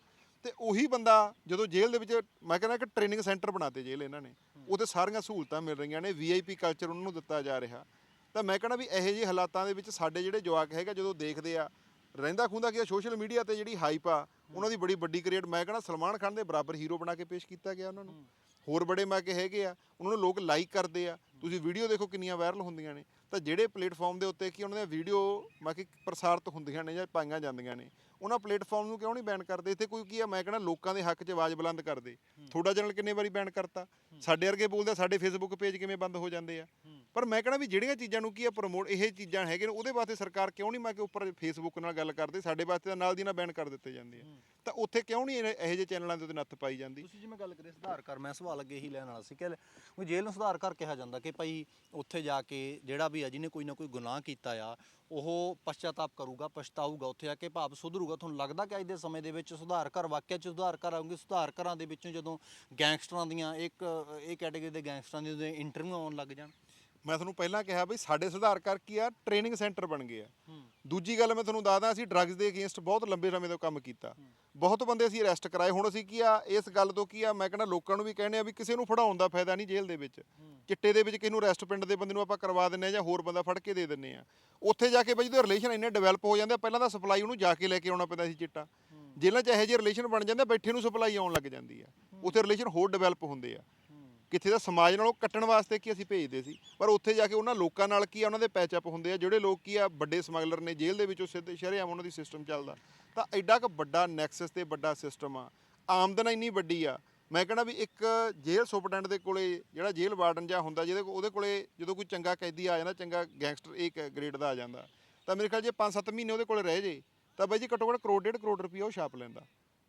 ਤੇ ਉਹੀ ਬੰਦਾ ਜਦੋਂ ਜੇਲ੍ਹ ਦੇ ਵਿੱਚ ਮੈਂ ਕਹਿੰਦਾ ਕਿ ਟ੍ਰੇਨਿੰਗ ਸੈਂਟਰ ਬਣਾਤੇ ਜੇਲ੍ਹ ਇਹਨਾਂ ਨੇ। ਉਹਦੇ ਸਾਰੀਆਂ ਸਹੂਲਤਾਂ ਮਿਲ ਰਹੀਆਂ ਨੇ ਵੀਆਈਪੀ ਕਲਚਰ ਉਹਨਾਂ ਨੂੰ ਦਿੱਤਾ ਜਾ ਰਿਹਾ। ਤਾਂ ਮੈਂ ਕਹਿੰਦਾ ਵੀ ਇਹੋ ਜਿਹੇ ਹਾਲਾਤਾਂ ਦੇ ਵਿੱਚ ਸਾਡੇ ਜਿਹੜੇ ਜਵਾਕ ਹੈਗਾ ਜਦੋਂ ਦੇਖਦੇ ਆ ਰਹਿੰਦਾ ਖੁੰਦਾ ਕਿ ਸੋਸ਼ਲ ਮੀਡੀਆ ਤੇ ਜਿਹੜੀ ਹਾਈਪ ਆ ਉਹਨਾਂ ਦੀ ਬੜੀ ਵੱਡੀ ਕ੍ਰੀਏਟ ਮੈਂ ਕਹਿੰਦਾ ਸਲਮਾਨ ਖਾਨ ਦੇ ਬਰਾਬਰ ਹੀਰੋ ਬਣਾ ਕੇ ਪੇਸ਼ ਕੀਤਾ ਗਿਆ ਉਹਨਾਂ ਨੂੰ। ਹੋਰ ਬੜੇ ਮੈਂ ਕਿ ਹੈਗੇ ਆ ਉਹਨਾਂ ਨੂੰ ਲੋਕ ਲਾਈਕ ਕਰਦੇ ਆ ਤੁਸੀਂ ਵੀਡੀਓ ਦੇਖੋ ਕਿੰਨੀਆਂ ਵਾਇਰਲ ਹੁੰਦੀਆਂ ਨੇ। ਤਾਂ ਜਿਹੜੇ ਪਲੇਟਫਾਰਮ ਦੇ ਉੱਤੇ ਕੀ ਉਹਨਾਂ ਦੀਆਂ ਵੀਡੀਓ ਮੈਂ ਕਿ ਪ੍ਰਸਾਰਿਤ ਹੁੰਦੀਆਂ ਨੇ ਜਾਂ ਪਾਈਆਂ ਜਾਂਦੀਆਂ ਨੇ ਉਹਨਾਂ ਪਲੇਟਫਾਰਮ ਨੂੰ ਕਿਉਂ ਨਹੀਂ ਬੈਨ ਕਰਦੇ? ਇੱਥੇ ਕੋਈ ਕੀ ਆ ਮੈਂ ਕਹਿੰਦਾ ਲੋਕਾਂ ਦੇ ਹੱਕ 'ਚ ਆਵਾਜ਼ ਬੁਲੰਦ ਕਰਦੇ। ਥੋੜਾ ਜਨਰਲ ਕਿੰਨੇ ਵਾਰੀ ਬੈਨ ਕਰਤਾ? ਸਾਡੇ ਵਰਗੇ ਬੋਲਦੇ ਸਾਡੇ ਫੇਸਬੁੱਕ ਪੇਜ ਕਿਵੇਂ ਬੰਦ ਹੋ ਜਾਂਦੇ ਆ? ਪਰ ਮੈਂ ਕਹਿੰਦਾ ਵੀ ਜਿਹੜੀਆਂ ਚੀਜ਼ਾਂ ਨੂੰ ਕੀ ਆ ਪ੍ਰਮੋਟ ਇਹ ਚੀਜ਼ਾਂ ਹੈਗੇ ਨੇ ਉਹਦੇ ਵਾਸਤੇ ਸਰਕਾਰ ਕਿਉਂ ਨਹੀਂ ਮੈਂ ਕਿ ਉੱਪਰ ਫੇਸਬੁੱਕ ਨਾਲ ਗੱਲ ਕਰਦੇ ਸਾਡੇ ਵਾਸਤੇ ਤਾਂ ਨਾਲ ਦੀ ਨਾਲ ਬੈਨ ਕਰ ਦਿੱਤੇ ਜਾਂਦੇ ਆ। ਤਾਂ ਉੱਥੇ ਕਿਉਂ ਨਹੀਂ ਇਹ- ਇਹੋ ਜਿਹੇ ਚੈਨਲਾਂ ਦੇ ਉੱਤੇ ਨੱਥ ਪਾਈ ਜਾਂਦੀ? ਤੁਸੀਂ ਜਿਵੇਂ ਗੱਲ ਕਰੇ ਸੁਧਾਰ ਕਰ ਮੈਂ ਸਵਾਲ ਅੱਗੇ ਹੀ ਲੈਣ ਵਾਲਾ ਸੀ ਕਿ ਉਹ ਜੇਲ੍ਹ ਨੂੰ ਸੁਧਾਰ ਕਰ ਕਿਹਾ ਜਾਂਦਾ ਕਿ ਭਾਈ ਉੱਥੇ ਜਾ ਕੇ ਜਿਹੜਾ ਵੀ ਆ ਜਿਹਨੇ ਕੋਈ ਨਾ ਕੋਈ ਗੁਨਾਹ ਕੀਤਾ ਆ ਉਹ ਪਛਤਾਤਾਪ ਕਰੂਗਾ ਪਛਤਾਊਗਾ ਉੱਥੇ ਆ ਕੇ ਭਾਵ ਸੁਧਰੂਗਾ। ਤੁਹਾਨੂੰ ਲੱਗਦਾ ਕਿ ਅੱਜ ਦੇ ਸਮੇਂ ਦੇ ਵਿੱਚ ਸੁਧਾਰ ਕਰ ਵਾਕਿਆ ਚ ਸੁਧਾਰ ਕਰ ਆਉਂਗੇ ਸੁਧਾਰ ਘਰਾਂ ਦੇ ਵਿੱਚੋਂ ਜਦੋਂ ਗੈਂਗਸਟਰਾਂ ਦੀਆਂ ਇੱਕ ਇਹ ਕੈਟਾਗਰੀ ਦੇ ਗੈਂਗਸਟਰਾਂ ਦੀਆਂ ਇੰਟਰਵਿਊ ਆਉਣ ਲੱਗ ਜਾਣ ਮੈਂ ਤੁਹਾਨੂੰ ਪਹਿਲਾਂ ਕਿਹਾ ਬਈ ਸਾਡੇ ਸੁਧਾਰ ਕਰ ਕੀ ਆ ਟ੍ਰੇਨਿੰਗ ਸੈਂਟਰ ਬਣ ਗਏ ਆ। ਦੂਜੀ ਗੱਲ ਮੈਂ ਤੁਹਾਨੂੰ ਦੱਸਦਾ ਅਸੀਂ ਡਰੱਗਸ ਦੇ ਅਗੇਂਸਟ ਬਹੁਤ ਲੰਬੇ ਸਮੇਂ ਤੋਂ ਕੰਮ ਕੀਤਾ। ਬਹੁਤ ਬੰਦੇ ਅਸੀਂ ਅਰੈਸਟ ਕਰਾਏ। ਹੁਣ ਅਸੀਂ ਕੀ ਆ ਇਸ ਗੱਲ ਤੋਂ ਕੀ ਆ ਮੈਂ ਕਹਿੰਦਾ ਲੋਕਾਂ ਨੂੰ ਵੀ ਕਹਿੰਦੇ ਆ ਵੀ ਕਿਸੇ ਨੂੰ ਫੜਾਉਣ ਦਾ ਫਾਇਦਾ ਨਹੀਂ ਜੇਲ੍ਹ ਦੇ ਵਿੱਚ। ਚਿੱਟੇ ਦੇ ਵਿੱਚ ਕਿਸੇ ਨੂੰ ਅਰੈਸਟ ਪਿੰਡ ਦੇ ਬੰਦੇ ਨੂੰ ਆਪਾਂ ਕਰਵਾ ਦਿੰਨੇ ਆ ਜਾਂ ਹੋਰ ਬੰਦਾ ਫੜ ਕੇ ਦੇ ਦਿੰਨੇ ਆ। ਉੱਥੇ ਜਾ ਕੇ ਬਈ ਜਦੋਂ ਰਿਲੇਸ਼ਨ ਇੰਨੇ ਡਿਵੈਲਪ ਹੋ ਜਾਂਦੇ ਆ ਪਹਿਲਾਂ ਤਾਂ ਸਪਲਾਈ ਉਹਨੂੰ ਜਾ ਕੇ ਲੈ ਕੇ ਆਉਣਾ ਪੈਂਦਾ ਸੀ ਚਿੱਟਾ। ਜੇਲ੍ਹਾਂ 'ਚ ਇਹੋ ਜਿਹੇ ਰਿਲੇਸ਼ਨ ਬਣ ਜਾਂਦੇ ਬੈਠੇ ਨੂੰ ਸਪਲਾਈ ਆਉਣ ਲੱਗ ਜਾਂਦੀ ਆ। ਉੱਥੇ ਰਿਲੇਸ਼ਨ ਹੋਰ ਡਿਵੈਲਪ ਹੁੰਦੇ ਆ। ਕਿੱਥੇ ਦਾ ਸਮਾਜ ਨਾਲੋਂ ਕੱਟਣ ਵਾਸਤੇ ਕੀ ਅਸੀਂ ਭੇਜਦੇ ਸੀ? ਪਰ ਉੱਥੇ ਜਾ ਕੇ ਉਹਨਾਂ ਲੋਕਾਂ ਨਾਲ ਕੀ ਆ, ਉਹਨਾਂ ਦੇ ਪੈਚਅਪ ਹੁੰਦੇ ਆ, ਜਿਹੜੇ ਲੋਕ ਕੀ ਆ, ਵੱਡੇ ਸਮਗਲਰ ਨੇ ਜੇਲ੍ਹ ਦੇ ਵਿੱਚੋਂ ਸਿੱਧੇ ਸ਼ਰੇਆਮ ਉਹਨਾਂ ਦੀ ਸਿਸਟਮ ਚੱਲਦਾ। ਤਾਂ ਐਡਾ ਕੁ ਵੱਡਾ ਨੈਕਸਸ ਤੇ ਵੱਡਾ ਸਿਸਟਮ ਆ। ਆਮਦਨ ਇੰਨੀ ਵੱਡੀ ਆ। ਮੈਂ ਕਹਿੰਦਾ ਵੀ ਇੱਕ ਜੇਲ੍ਹ ਸੁਪਰਡੈਂਟ ਦੇ ਕੋਲੇ ਜਿਹੜਾ ਜੇਲ੍ਹ ਵਾਰਡਨ ਜਾਂ ਹੁੰਦਾ, ਜਿਹਦੇ ਕੋ- ਉਹਦੇ ਕੋਲੇ ਜਦੋਂ ਕੋਈ ਚੰਗਾ ਕੈਦੀ ਆ ਜਾਂਦਾ, ਚੰਗਾ ਗੈਂਗਸਟਰ ਇੱਕ ਗ੍ਰੇਡ ਦਾ ਆ ਜਾਂਦਾ, ਤਾਂ ਮੇਰੇ ਖਿਆਲ ਜੇ 5-7 ਮਹੀਨੇ ਉਹਦੇ ਕੋਲੇ ਰਹਿ ਜੇ, ਤਾਂ ਬਾਈ ਜੀ ਘੱਟੋ ਘੱਟ ਕਰੋੜ, ਡੇਢ ਕਰੋੜ ਰੁਪਈਆ ਉਹ ਛਾਪ ਲੈਂਦਾ।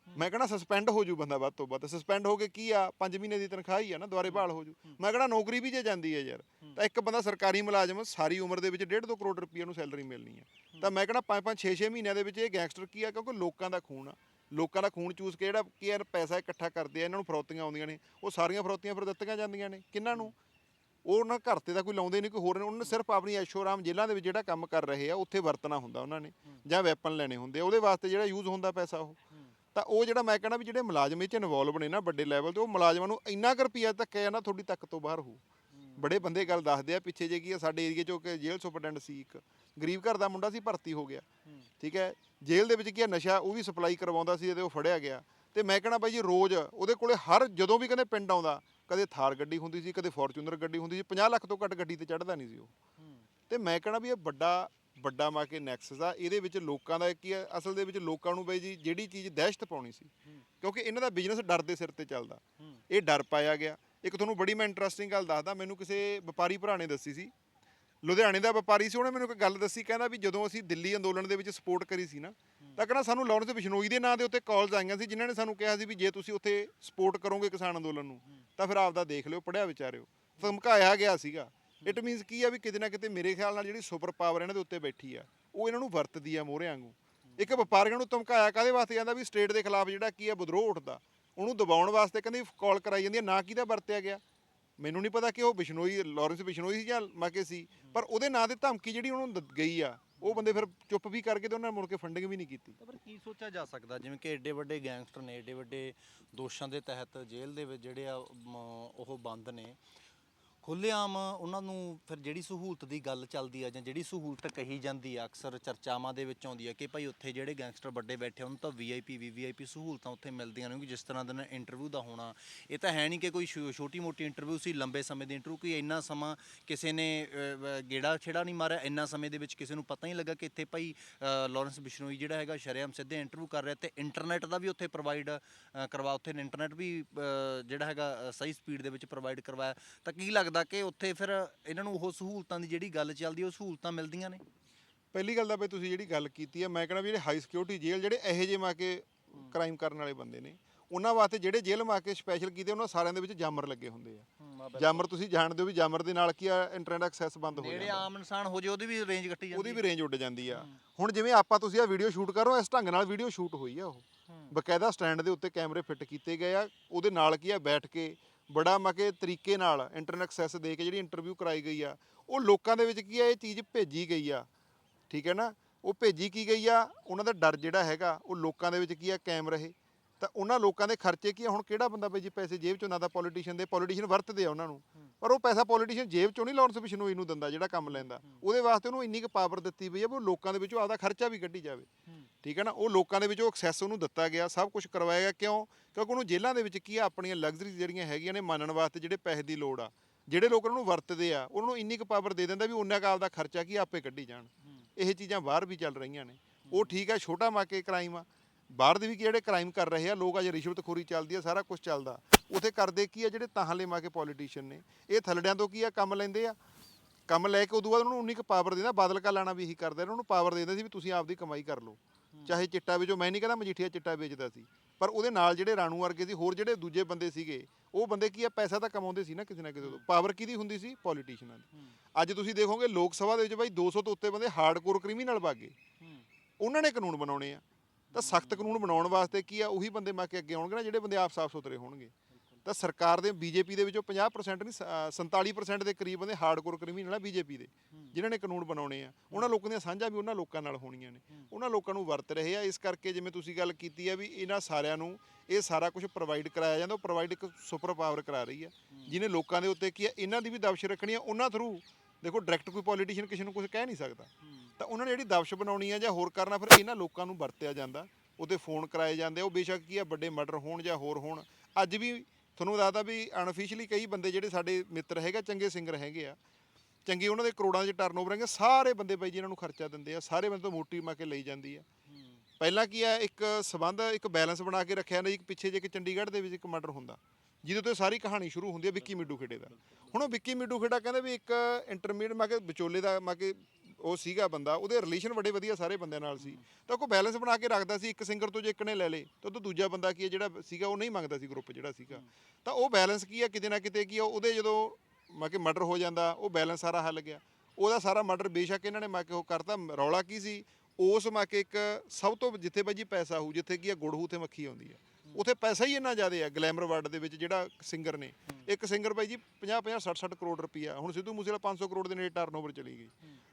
ਮੈਂ ਕਹਿੰਦਾ ਸਸਪੈਂਡ ਹੋ ਜੂ ਬੰਦਾ ਵੱਧ ਤੋਂ ਵੱਧ। ਸਸਪੈਂਡ ਹੋ ਕੇ ਕੀ ਆ? 5 ਮਹੀਨੇ ਦੀ ਤਨਖਾਹ ਹੀ ਆ ਨਾ, ਦੁਬਾਰੇ ਬਹਾਲ ਹੋ ਜੂ। ਮੈਂ ਕਹਿੰਦਾ ਨੌਕਰੀ ਵੀ ਜੇ ਜਾਂਦੀ ਹੈ ਯਾਰ, ਤਾਂ ਇੱਕ ਬੰਦਾ ਸਰਕਾਰੀ ਮੁਲਾਜ਼ਮ ਸਾਰੀ ਉਮਰ ਦੇ ਵਿੱਚ 1.5 2 ਕਰੋੜ ਰੁਪਈਆ ਨੂੰ ਸੈਲਰੀ ਮਿਲਣੀ ਆ। ਤਾਂ ਮੈਂ ਕਹਿੰਦਾ 5 5 6 6 ਮਹੀਨਿਆਂ ਦੇ ਵਿੱਚ ਇਹ ਗੈਂਗਸਟਰ ਕੀ ਆ? ਕਿਉਂਕਿ ਲੋਕਾਂ ਦਾ ਖੂਨ ਆ। ਲੋਕਾਂ ਦਾ ਖੂਨ ਚੂਸ ਕੇ ਜਿਹੜਾ ਕੀ ਯਾਰ ਪੈਸਾ ਇਕੱਠਾ ਕਰਦੇ ਆ, ਇਹਨਾਂ ਨੂੰ ਫਰੋਤੀਆਂ ਆਉਂਦੀਆਂ ਨੇ। ਉਹ ਸਾਰੀਆਂ ਫਰੋਤੀਆਂ ਫਿਰ ਦਿੱਤੀਆਂ ਜਾਂਦੀਆਂ ਨੇ। ਕਿੰਨਾਂ ਨੂੰ? ਉਹ ਉਹਨਾਂ ਘਰ ਤੇ ਤਾਂ ਕੋਈ ਲਾਉਂਦੇ ਨਹੀਂ, ਕੋਈ ਹੋਰ ਨੇ। ਉਹਨਾਂ ਨੇ ਸਿਰਫ ਆਪਣੀ ਐਸ਼ੋਰਾਮ ਜੇਲ੍ਹਾਂ ਦੇ ਵਿੱਚ ਜਿਹੜਾ ਕੰਮ ਕਰ ਰਹੇ ਆ, ਉੱਥੇ ਵਰਤਣਾ ਹੁੰਦਾ ਉਹਨਾਂ ਨੇ ਜਾਂ ਵੈਪਨ ਲੈਣੇ ਹੁੰਦੇ ਆ। ਉਹਦੇ ਵਾਸਤੇ ਜਿਹੜਾ ਯੂਜ਼ ਹੁੰਦਾ ਪੈਸਾ ਉਹ। ਤਾਂ ਉਹ ਜਿਹੜਾ ਮੈਂ ਕਹਿੰਦਾ ਵੀ ਜਿਹੜੇ ਮੁਲਾਜ਼ਮ ਇਹ ਚ ਇਨਵੋਲਵ ਨੇ ਨਾ ਵੱਡੇ ਲੈਵਲ ਤੇ ਉਹ ਮੁਲਾਜ਼ਮਾਂ ਨੂੰ ਇੰਨਾ ਕੁ ਰੁਪਈਆ ਧੱਕਿਆ ਨਾ ਤੁਹਾਡੀ ਤੱਕ ਤੋਂ ਬਾਹਰ ਹੋ। ਬੜੇ ਬੰਦੇ ਗੱਲ ਦੱਸਦੇ ਆ ਪਿੱਛੇ ਜੇ ਕੀ ਆ ਸਾਡੇ ਏਰੀਏ ਚੋਂ ਕਿ ਜੇਲ੍ਹ ਸੁਪਰਡੈਂਟ ਸੀ ਇੱਕ ਗਰੀਬ ਘਰ ਦਾ ਮੁੰਡਾ ਸੀ ਭਰਤੀ ਹੋ ਗਿਆ। ਠੀਕ ਹੈ ਜੇਲ੍ਹ ਦੇ ਵਿੱਚ ਕੀ ਆ ਨਸ਼ਾ ਉਹ ਵੀ ਸਪਲਾਈ ਕਰਵਾਉਂਦਾ ਸੀ ਤੇ ਉਹ ਫੜਿਆ ਗਿਆ। ਤੇ ਮੈਂ ਕਹਿੰਦਾ ਬਾਈ ਜੀ ਰੋਜ਼ ਉਹਦੇ ਕੋਲੇ ਹਰ ਜਦੋਂ ਵੀ ਕਹਿੰਦੇ ਪਿੰਡ ਆਉਂਦਾ ਕਦੇ ਥਾਰ ਗੱਡੀ ਹੁੰਦੀ ਸੀ ਕਦੇ ਫੋਰਚੂਨਰ ਗੱਡੀ ਹੁੰਦੀ ਸੀ 50 ਲੱਖ ਤੋਂ ਘੱਟ ਗੱਡੀ ਤੇ ਚੜਦਾ ਨਹੀਂ ਸੀ ਉਹ। ਤੇ ਮੈਂ ਕਹਿਣਾ ਵੀ ਇਹ ਵੱਡਾ ਵੱਡਾ ਮਾ ਕੇ ਨੈਕਸਸ ਆ ਇਹਦੇ ਵਿੱਚ ਲੋਕਾਂ ਦਾ ਕੀ ਆ ਅਸਲ ਦੇ ਵਿੱਚ ਲੋਕਾਂ ਨੂੰ ਬਈ ਜੀ ਜਿਹੜੀ ਚੀਜ਼ ਦਹਿਸ਼ਤ ਪਾਉਣੀ ਸੀ ਕਿਉਂਕਿ ਇਹਨਾਂ ਦਾ ਬਿਜ਼ਨਸ ਡਰ ਦੇ ਸਿਰ ਤੇ ਚੱਲਦਾ। ਇਹ ਡਰ ਪਾਇਆ ਗਿਆ। ਇੱਕ ਤੁਹਾਨੂੰ ਬੜੀ ਮੈਂ ਇੰਟਰਸਟਿੰਗ ਗੱਲ ਦੱਸਦਾ ਮੈਨੂੰ ਕਿਸੇ ਵਪਾਰੀ ਭਰਾ ਨੇ ਦੱਸੀ ਸੀ। ਲੁਧਿਆਣੇ ਦਾ ਵਪਾਰੀ ਸੀ ਉਹਨੇ ਮੈਨੂੰ ਇੱਕ ਗੱਲ ਦੱਸੀ ਕਹਿੰਦਾ ਵੀ ਜਦੋਂ ਅਸੀਂ ਦਿੱਲੀ ਅੰਦੋਲਨ ਦੇ ਵਿੱਚ ਸਪੋਰਟ ਕਰੀ ਸੀ ਨਾ ਤਾਂ ਕਹਿੰਦਾ ਸਾਨੂੰ ਲਾਰੈਂਸ ਬਿਸ਼ਨੋਈ ਦੇ ਨਾਂ ਦੇ ਉੱਤੇ ਕਾਲਸ ਆਈਆਂ ਸੀ ਜਿਨ੍ਹਾਂ ਨੇ ਸਾਨੂੰ ਕਿਹਾ ਸੀ ਵੀ ਜੇ ਤੁਸੀਂ ਉੱਥੇ ਸਪੋਰਟ ਕਰੋਗੇ ਕਿਸਾਨ ਅੰਦੋਲਨ ਨੂੰ ਤਾਂ ਫਿਰ ਆਪਦਾ ਦੇਖ ਲਿਓ ਪੜਿਆ ਵਿਚਾਰਿਓ। ਧਮਕਾਇਆ ਗਿਆ ਸੀਗਾ। ਇਟ ਮੀਨਸ ਕੀ ਆ ਵੀ ਕਿਤੇ ਨਾ ਕਿਤੇ ਮੇਰੇ ਖਿਆਲ ਨਾਲ ਜਿਹੜੀ ਸੁਪਰ ਪਾਵਰ ਇਹਨਾਂ ਦੇ ਉੱਤੇ ਬੈਠੀ ਆ, ਉਹ ਇਹਨਾਂ ਨੂੰ ਵਰਤਦੀ ਆ ਮੋਹਰੇ ਵਾਂਗੂ। ਇੱਕ ਵਪਾਰੀਆਂ ਨੂੰ ਧਮਕਾਇਆ ਕਾਦੇ ਵਾਸਤੇ ਜਾਂਦਾ ਵੀ ਸਟੇਟ ਦੇ ਖਿਲਾਫ ਜਿਹੜਾ ਕੀ ਆ ਵਿਦਰੋਹ ਉੱਠਦਾ। ਉਹਨੂੰ ਦਬਾਉਣ ਵਾਸਤੇ ਕਹਿੰਦੇ ਕਾਲ ਕਰਾਈ ਜਾਂਦੀ ਆ, ਨਾ ਕਿਹਦਾ ਵਰਤਿਆ ਗਿਆ। ਮੈਨੂੰ ਨਹੀਂ ਪਤਾ ਕਿ ਉਹ ਬਿਸ਼ਨੋਈ ਲਾਰੈਂਸ ਬਿਸ਼ਨੋਈ ਸੀ ਜਾਂ ਮਾਕੇ ਸੀ, ਪਰ ਉਹਦੇ ਨਾਂ ਤੇ ਧਮਕੀ ਜਿਹੜੀ ਉਹਨੂੰ ਗਈ ਆ, ਉਹ ਬੰਦੇ ਫਿਰ ਚੁੱਪ ਵੀ ਕਰਕੇ ਤੇ ਉਹਨਾਂ ਨੇ ਮੁੜ ਕੇ ਫੰਡਿੰਗ ਵੀ ਨਹੀਂ ਕੀਤੀ। ਪਰ ਕੀ ਸੋਚਿਆ ਜਾ ਸਕਦਾ? ਜਿਵੇਂ ਕਿ ਏਡੇ ਵੱਡੇ ਗੈਂਗਸਟਰ ਨੇ, ਏਡੇ ਵੱਡੇ ਦੋਸ਼ਾਂ ਦੇ ਤਹਿਤ ਜੇਲ੍ਹ ਦੇ ਵਿੱਚ ਜਿਹੜੇ ਆ ਉਹ ਬੰਦ ਨੇ। ਖੁੱਲ੍ਹੇਆਮ ਉਹਨਾਂ ਨੂੰ ਫਿਰ ਜਿਹੜੀ ਸਹੂਲਤ ਦੀ ਗੱਲ ਚੱਲਦੀ ਆ ਜਾਂ ਜਿਹੜੀ ਸਹੂਲਤ ਕਹੀ ਜਾਂਦੀ ਆ ਅਕਸਰ ਚਰਚਾਵਾਂ ਦੇ ਵਿੱਚ ਆਉਂਦੀ ਆ ਕਿ ਭਾਈ ਉੱਥੇ ਜਿਹੜੇ ਗੈਂਗਸਟਰ ਵੱਡੇ ਬੈਠੇ ਉਹਨਾਂ ਨੂੰ ਤਾਂ ਵੀਆਈਪੀ ਵੀਵੀਆਈਪੀ ਸਹੂਲਤਾਂ ਉੱਥੇ ਮਿਲਦੀਆਂ ਨੇ ਜਿਸ ਤਰ੍ਹਾਂ ਦਾ ਇੰਟਰਵਿਊ ਦਾ ਹੋਣਾ। ਇਹ ਤਾਂ ਹੈ ਨਹੀਂ ਕਿ ਕੋਈ ਛੋਟੀ ਮੋਟੀ ਇੰਟਰਵਿਊ ਸੀ ਲੰਬੇ ਸਮੇਂ ਦੀ ਇੰਟਰਵਿਊ ਕਿ ਇੰਨਾ ਸਮਾਂ ਕਿਸੇ ਨੇ ਗੇੜਾ ਛੇੜਾ ਨਹੀਂ ਮਾਰਿਆ। ਇੰਨਾ ਸਮੇਂ ਦੇ ਵਿੱਚ ਕਿਸੇ ਨੂੰ ਪਤਾ ਹੀ ਲੱਗਾ ਕਿ ਇੱਥੇ ਭਾਈ ਅਹ, ਲਾਰੈਂਸ ਬਿਸ਼ਨੋਈ ਜਿਹੜਾ ਹੈਗਾ ਸ਼ਰੇਆਮ ਸਿੱਧੇ ਇੰਟਰਵਿਊ ਕਰ ਰਿਹਾ ਤੇ ਇੰਟਰਨੈਟ ਦਾ ਵੀ ਉੱਥੇ ਪ੍ਰੋਵਾਈਡ ਕਰਵਾ ਉੱਥੇ ਇੰਟਰਨੈਟ ਵੀ ਜਿਹੜਾ ਹੈਗਾ ਸਹੀ ਸਪੀਡ ਦੇ ਵਿੱਚ ਪ੍ਰੋਵਾਈਡ ਕਰਵਾਇਆ। ਤਾਂ ਕੀ ਲੱਗਦਾ ਕਿ ਉੱਥੇ ਫਿਰ ਇਹਨਾਂ ਨੂੰ ਉਹ ਸਹੂਲਤਾਂ ਦੀ ਜਿਹੜੀ ਗੱਲ ਚੱਲਦੀ ਉਹ ਸਹੂਲਤਾਂ ਮਿਲਦੀਆਂ ਨੇ? ਪਹਿਲੀ ਗੱਲ ਤਾਂ ਬਈ ਤੁਸੀਂ ਜਿਹੜੀ ਗੱਲ ਕੀਤੀ ਹੈ ਮੈਂ ਕਹਿੰਦਾ ਵੀ ਜਿਹੜੇ ਹਾਈ ਸਿਕਿਉਰਿਟੀ ਜੇਲ੍ਹ ਜਿਹੜੇ ਇਹੋ ਜਿਹੇ ਮਾ ਕੇ ਕ੍ਰਾਈਮ ਕਰਨ ਵਾਲੇ ਬੰਦੇ ਨੇ ਉਹਨਾਂ ਵਾਸਤੇ ਜਿਹੜੇ ਜੇਲ੍ਹ ਮਾ ਕੇ ਸਪੈਸ਼ਲ ਕੀਤੇ ਉਹਨਾਂ ਸਾਰਿਆਂ ਦੇ ਵਿੱਚ ਜਾਮਰ ਲੱਗੇ ਹੁੰਦੇ ਆ। ਜਾਮਰ ਤੁਸੀਂ ਜਾਣਦੇ ਹੋ ਵੀ ਜਾਮਰ ਦੇ ਨਾਲ ਕੀ ਆ ਇੰਟਰਨੈਟ ਐਕਸੈਸ ਬੰਦ ਹੋ ਜਾਂਦਾ। ਆਮ ਇਨਸਾਨ ਹੋ ਜੇ ਉਹਦੀ ਵੀ ਰੇਂਜ ਕੱਟੀ ਜਾਂਦੀ ਉਹਦੀ ਵੀ ਰੇਂਜ ਉੱਡ ਜਾਂਦੀ ਆ। ਹੁਣ ਜਿਵੇਂ ਆਪਾਂ ਤੁਸੀਂ ਆ ਵੀਡੀਓ ਸ਼ੂਟ ਕਰੋ ਇਸ ਢੰਗ ਨਾਲ ਵੀਡੀਓ ਸ਼ੂਟ ਹੋਈ ਆ ਉਹ। ਬਕਾਇਦਾ ਸਟੈਂਡ ਦੇ ਉੱਤੇ ਕੈਮਰੇ ਫਿੱਟ ਕੀਤੇ ਗਏ ਆ ਉਹਦੇ ਨਾਲ ਕੀ ਆ ਬੈਠ ਕੇ ਬੜਾ ਮਕੇ ਤਰੀਕੇ ਨਾਲ ਇੰਟਰਨੈਟ ਐਕਸੈਸ ਦੇ ਕੇ ਜਿਹੜੀ ਇੰਟਰਵਿਊ ਕਰਾਈ ਗਈ ਆ ਉਹ ਲੋਕਾਂ ਦੇ ਵਿੱਚ ਕੀ ਆ ਇਹ ਚੀਜ਼ ਭੇਜੀ ਗਈ ਆ। ਠੀਕ ਹੈ ਨਾ? ਉਹ ਭੇਜੀ ਕੀ ਗਈ ਆ? ਉਹਨਾਂ ਦਾ ਡਰ ਜਿਹੜਾ ਹੈਗਾ ਉਹ ਲੋਕਾਂ ਦੇ ਵਿੱਚ ਕੀ ਆ ਕਾਇਮ ਰਹੇ। ਤਾਂ ਉਹਨਾਂ ਲੋਕਾਂ ਦੇ ਖਰਚੇ ਕੀ ਆ? ਹੁਣ ਕਿਹੜਾ ਬੰਦਾ ਬਈ ਜੀ ਪੈਸੇ ਜੇਬ ਚੋਂ? ਨਾ ਦਾ ਪੋਲੀਟੀਸ਼ੀਅਨ ਦੇ ਪੋਲੀਟੀਸ਼ੀਅਨ ਵਰਤਦੇ ਆ ਉਹਨਾਂ ਨੂੰ। ਪਰ ਉਹ ਪੈਸਾ ਪੋਲੀਟੀਸ਼ੀਅਨ ਜੇਬ ਚੋਂ ਨਹੀਂ ਲਾਰੈਂਸ ਬਿਸ਼ਨੋਈ ਨੂੰ ਦਿੰਦਾ ਜਿਹੜਾ ਕੰਮ ਲੈਂਦਾ। ਉਹਦੇ ਵਾਸਤੇ ਉਹਨੂੰ ਇੰਨੀ ਕੁ ਪਾਵਰ ਦਿੱਤੀ ਪਈ ਆ ਵੀ ਉਹ ਲੋਕਾਂ ਦੇ ਵਿੱਚੋਂ ਆਪਦਾ ਖਰਚਾ ਵੀ ਕੱਢੀ ਜਾਵੇ। ਠੀਕ ਹੈ ਨਾ ਉਹ ਲੋਕਾਂ ਦੇ ਵਿੱਚੋਂ ਐਕਸੈਸ ਉਹਨੂੰ ਦਿੱਤਾ ਗਿਆ ਸਭ ਕੁਝ ਕਰਵਾਇਆ ਗਿਆ। ਕਿਉਂ? ਕਿਉਂਕਿ ਉਹਨੂੰ ਜੇਲ੍ਹਾਂ ਦੇ ਵਿੱਚ ਕੀ ਆ ਆਪਣੀਆਂ ਲਗਜ਼ਰੀ ਜਿਹੜੀਆਂ ਹੈਗੀਆਂ ਨੇ ਮੰਨਣ ਵਾਸਤੇ ਜਿਹੜੇ ਪੈਸੇ ਦੀ ਲੋੜ ਆ ਜਿਹੜੇ ਲੋਕ ਉਹਨੂੰ ਵਰਤਦੇ ਆ ਉਹਨਾਂ ਨੂੰ ਇੰਨੀ ਕੁ ਪਾਵਰ ਦੇ ਦਿੰਦਾ ਵੀ ਉਹਨਾਂ ਕਾ ਆਪਦਾ ਖਰਚਾ ਕੀ ਆਪੇ ਕੱਢੀ ਜਾਣ। ਇਹ ਚੀਜ਼ਾਂ ਬਾਹਰ ਵੀ ਚੱਲ ਰਹੀਆਂ ਨੇ। ਉਹ ਠੀਕ ਆ ਛੋਟਾ ਮਾਕੇ ਕ੍ਰਾਈਮ ਆ। ਬਾਹਰ ਦੇ ਵੀ ਕੀ ਜਿਹੜੇ ਕ੍ਰਾਈਮ ਕਰ ਰਹੇ ਆ? ਲੋਕ ਅਜੇ ਰਿਸ਼ਵਤਖੋਰੀ ਚੱਲਦੀ ਆ ਸਾਰਾ ਕੁਝ ਚੱਲਦਾ। ਉਥੇ ਕਰਦੇ ਕੀ ਆ ਜਿਹੜੇ ਤਾਹਲੇ ਮਾਕੇ ਪੋਲੀਟੀਸ਼ੀਅਨ ਨੇ? ਇਹ ਥਲੜਿਆਂ ਤੋਂ ਕੀ ਆ ਕੰਮ ਲੈਂਦੇ ਆ? ਕੰਮ ਲੈ ਕੇ ਉਦੋਂ ਬਾਅਦ ਉਹਨਾਂ ਨੂੰ ਉਨੀ ਕੁ ਪਾਵਰ ਦਿੰਦਾ ਬਾਦਲ ਕਾ ਲਾਣਾ ਵੀ ਇਹੀ ਕਰਦਾ ਇਹਨਾਂ ਨੂੰ ਪਾਵਰ ਦਿੰਦਾ ਸੀ ਵੀ ਤੁਸੀਂ ਆਪਦੀ ਕਮਾਈ ਕਰ ਲਓ। ਚਾਹੇ ਚਿੱਟਾ ਵੇਚੋ ਮੈਂ ਨਹੀਂ ਕਹਿੰਦਾ ਮਜੀਠੀਆ ਚਿੱਟਾ ਵੇਚਦਾ ਸੀ ਪਰ ਉਹਦੇ ਨਾਲ ਜਿਹੜੇ ਰਾਣੂ ਵਰਗੇ ਸੀ ਹੋਰ ਜਿਹੜੇ ਦੂਜੇ ਬੰਦੇ ਸੀਗੇ ਉਹ ਬੰਦੇ ਕੀ ਆ ਪੈਸਾ ਤਾਂ ਕਮਾਉਂਦੇ ਸੀ ਨਾ ਕਿਸੇ ਨਾ ਕਿਸੇ ਤੋਂ। ਪਾਵਰ ਕਿਹਦੀ ਹੁੰਦੀ ਸੀ? ਪੋਲੀਟੀਸ਼ੀਅਨਾਂ ਦੀ। ਅੱਜ ਤੁਸੀਂ ਦੇਖੋਗੇ ਲੋਕ ਸਭਾ ਦੇ ਵਿੱਚ ਬਾਈ 200 ਤੋਂ ਉੱਤੇ ਬੰਦੇ ਹਾਰਡਕੋਰ ਕ੍ਰਿਮੀਨਲ ਬਾਗੇ ਉਹਨਾਂ ਨੇ ਕਾਨੂੰਨ ਬਣਾਉਣੇ ਆ। ਤਾਂ ਸਖਤ ਕਾਨੂੰਨ ਬਣਾਉਣ ਵਾਸਤੇ ਕੀ ਆ ਉਹੀ ਬੰਦੇ ਮਾ ਕੇ ਅੱਗੇ ਆਉਣਗੇ ਨਾ ਜਿਹੜੇ ਬੰਦੇ ਆਪ ਸਾਫ਼ ਸੁਥਰੇ ਹੋਣਗੇ। ਤਾਂ ਸਰਕਾਰ ਦੇ ਬੀਜੇਪੀ ਦੇ ਵਿੱਚੋਂ 50% ਨਹੀਂ ਸ- ਅਹ 47% ਦੇ ਕਰੀਬ ਬੰਦੇ ਹਾਰਡਕੋਰ ਕ੍ਰਿਮੀਨਲ ਆ ਬੀਜੇਪੀ ਦੇ ਜਿਨ੍ਹਾਂ ਨੇ ਕਾਨੂੰਨ ਬਣਾਉਣੇ ਆ। ਉਹਨਾਂ ਲੋਕਾਂ ਦੀਆਂ ਸਾਂਝਾਂ ਵੀ ਉਹਨਾਂ ਲੋਕਾਂ ਨਾਲ ਹੋਣੀਆਂ ਨੇ। ਉਹਨਾਂ ਲੋਕਾਂ ਨੂੰ ਵਰਤ ਰਹੇ ਆ। ਇਸ ਕਰਕੇ ਜਿਵੇਂ ਤੁਸੀਂ ਗੱਲ ਕੀਤੀ ਆ ਵੀ ਇਹਨਾਂ ਸਾਰਿਆਂ ਨੂੰ ਇਹ ਸਾਰਾ ਕੁਝ ਪ੍ਰੋਵਾਈਡ ਕਰਾਇਆ ਜਾਂਦਾ ਉਹ ਪ੍ਰੋਵਾਈਡ ਇੱਕ ਸੁਪਰ ਪਾਵਰ ਕਰਾ ਰਹੀ ਆ। ਜਿਹਨੇ ਲੋਕਾਂ ਦੇ ਉੱਤੇ ਕੀ ਆ ਇਹਨਾਂ ਦੀ ਵੀ ਦਬਸ਼ ਰੱਖਣੀ ਆ ਉਹਨਾਂ ਥਰੂ ਦੇਖੋ ਡਾਇਰੈਕਟ ਕੋਈ ਪੋਲੀਟੀਸ਼ੀਅਨ ਕਿਸੇ ਨੂੰ ਕੁਝ ਕਹਿ ਨਹੀਂ ਸਕਦਾ। ਤਾਂ ਉਹਨਾਂ ਨੇ ਜਿਹੜੀ ਦਬਸ਼ ਬਣਾਉਣੀ ਆ ਜਾਂ ਹੋਰ ਕਰਨਾ ਫਿਰ ਇਹਨਾਂ ਲੋਕਾਂ ਨੂੰ ਵਰਤਿਆ ਜਾਂਦਾ ਉਹਦੇ ਫੋਨ ਕਰਾਏ ਜਾਂਦੇ ਉਹ ਬੇਸ਼ੱਕ ਕੀ ਆ ਵੱਡੇ ਮਰਡਰ ਹੋਣ ਜਾਂ ਹੋਰ ਹੋਣ ਅੱਜ ਵੀ ਤੁਹਾਨੂੰ ਦੱਸਦਾ ਵੀ ਅਨਅਫੀਸ਼ੀਅਲੀ ਕਈ ਬੰਦੇ ਜਿਹੜੇ ਸਾਡੇ ਮਿੱਤਰ ਹੈਗੇ ਚੰਗੇ ਸਿੰਗਰ ਹੈਗੇ ਆ, ਚੰਗੇ ਉਹਨਾਂ ਦੇ ਕਰੋੜਾਂ 'ਚ ਟਰਨਓਵਰ ਹੈਗੇ ਸਾਰੇ ਬੰਦੇ ਬਾਈ ਜੀ ਇਹਨਾਂ ਨੂੰ ਖਰਚਾ ਦਿੰਦੇ ਆ, ਸਾਰੇ ਬੰਦੇ ਤੋਂ ਮੋਟੀ ਮਾ ਕੇ ਲਈ ਜਾਂਦੀ ਆ। ਪਹਿਲਾਂ ਕੀ ਆ, ਇੱਕ ਸਬੰਧ, ਇੱਕ ਬੈਲੈਂਸ ਬਣਾ ਕੇ ਰੱਖਿਆ ਨਾ ਇੱਕ ਪਿੱਛੇ ਜੇ ਕਿ ਚੰਡੀਗੜ੍ਹ ਦੇ ਵਿੱਚ ਇੱਕ ਮਰਡਰ ਹੁੰਦਾ, ਜਿਹਦੇ ਤੋਂ ਸਾਰੀ ਕਹਾਣੀ ਸ਼ੁਰੂ ਹੁੰਦੀ ਹੈ ਵਿੱਕੀ ਮਿੱਡੂ ਖੇੜੇ ਦਾ। ਹੁਣ ਉਹ ਵਿੱਕੀ ਮਿੱਡੂ ਖੇੜਾ ਕਹਿੰਦੇ ਵੀ ਇੱਕ ਇੰਟਰਮੀਡੀਏਟ ਮਾ ਕੇ ਵਿਚੋਲੇ ਦਾ ਮਾ ਕੇ ਉਹ ਸੀਗਾ ਬੰਦਾ, ਉਹਦੇ ਰਿਲੇਸ਼ਨ ਬੜੇ ਵਧੀਆ ਸਾਰੇ ਬੰਦਿਆਂ ਨਾਲ ਸੀ। ਤਾਂ ਕੋਈ ਬੈਲੈਂਸ ਬਣਾ ਕੇ ਰੱਖਦਾ ਸੀ, ਇੱਕ ਸਿੰਗਰ ਤੋਂ ਜੇ ਇੱਕ ਨੇ ਲੈ ਲੇ ਤਾਂ ਉਹ ਦੂਜਾ ਬੰਦਾ ਕੀ ਹੈ, ਜਿਹੜਾ ਸੀਗਾ, ਉਹ ਨਹੀਂ ਮੰਗਦਾ ਸੀ ਗਰੁੱਪ ਜਿਹੜਾ ਸੀਗਾ। ਤਾਂ ਉਹ ਬੈਲੈਂਸ ਕੀ ਹੈ, ਕਿਤੇ ਨਾ ਕਿਤੇ ਕੀ ਆ ਉਹਦੇ ਜਦੋਂ ਮਾ ਕਿ ਮਰਡਰ ਹੋ ਜਾਂਦਾ, ਉਹ ਬੈਲੈਂਸ ਸਾਰਾ ਹੱਲ ਗਿਆ। ਉਹਦਾ ਸਾਰਾ ਮਰਡਰ ਬੇਸ਼ੱਕ ਇਹਨਾਂ ਨੇ ਮਾ ਕੇ ਉਹ ਕਰਤਾ, ਰੌਲਾ ਕੀ ਸੀ? ਉਸ ਮਾ ਕੇ ਇੱਕ ਸਭ ਤੋਂ ਜਿੱਥੇ ਬਾਈ ਜੀ ਪੈਸਾ ਹੋਊ, ਜਿੱਥੇ ਕੀ ਆ ਗੁੜ ਹੋਊ ਤੇ ਮੱਖੀ ਆਉਂਦੀ ਆ ਉਥੇ ਪੈਸਾ ਹੀ ਇੰਨਾ ਜ਼ਿਆਦਾ ਆ ਗਲੈਮਰ ਵਰਡ ਦੇ ਵਿੱਚ ਜਿਹੜਾ ਸਿੰਗਰ ਨੇ। ਇੱਕ ਸਿੰਗਰ ਬਾਈ ਜੀ 50 50 60 60 ਕਰੋੜ ਰੁਪਈਆ ਹੁਣ ਸਿੱਧੂ ਮੂਸੇਵਾਲਾ 500 ਕਰੋੜ ਦੇ ਨੇੜੇ ਟਰਨਓਵਰ ਚਲੀ ਗਈ।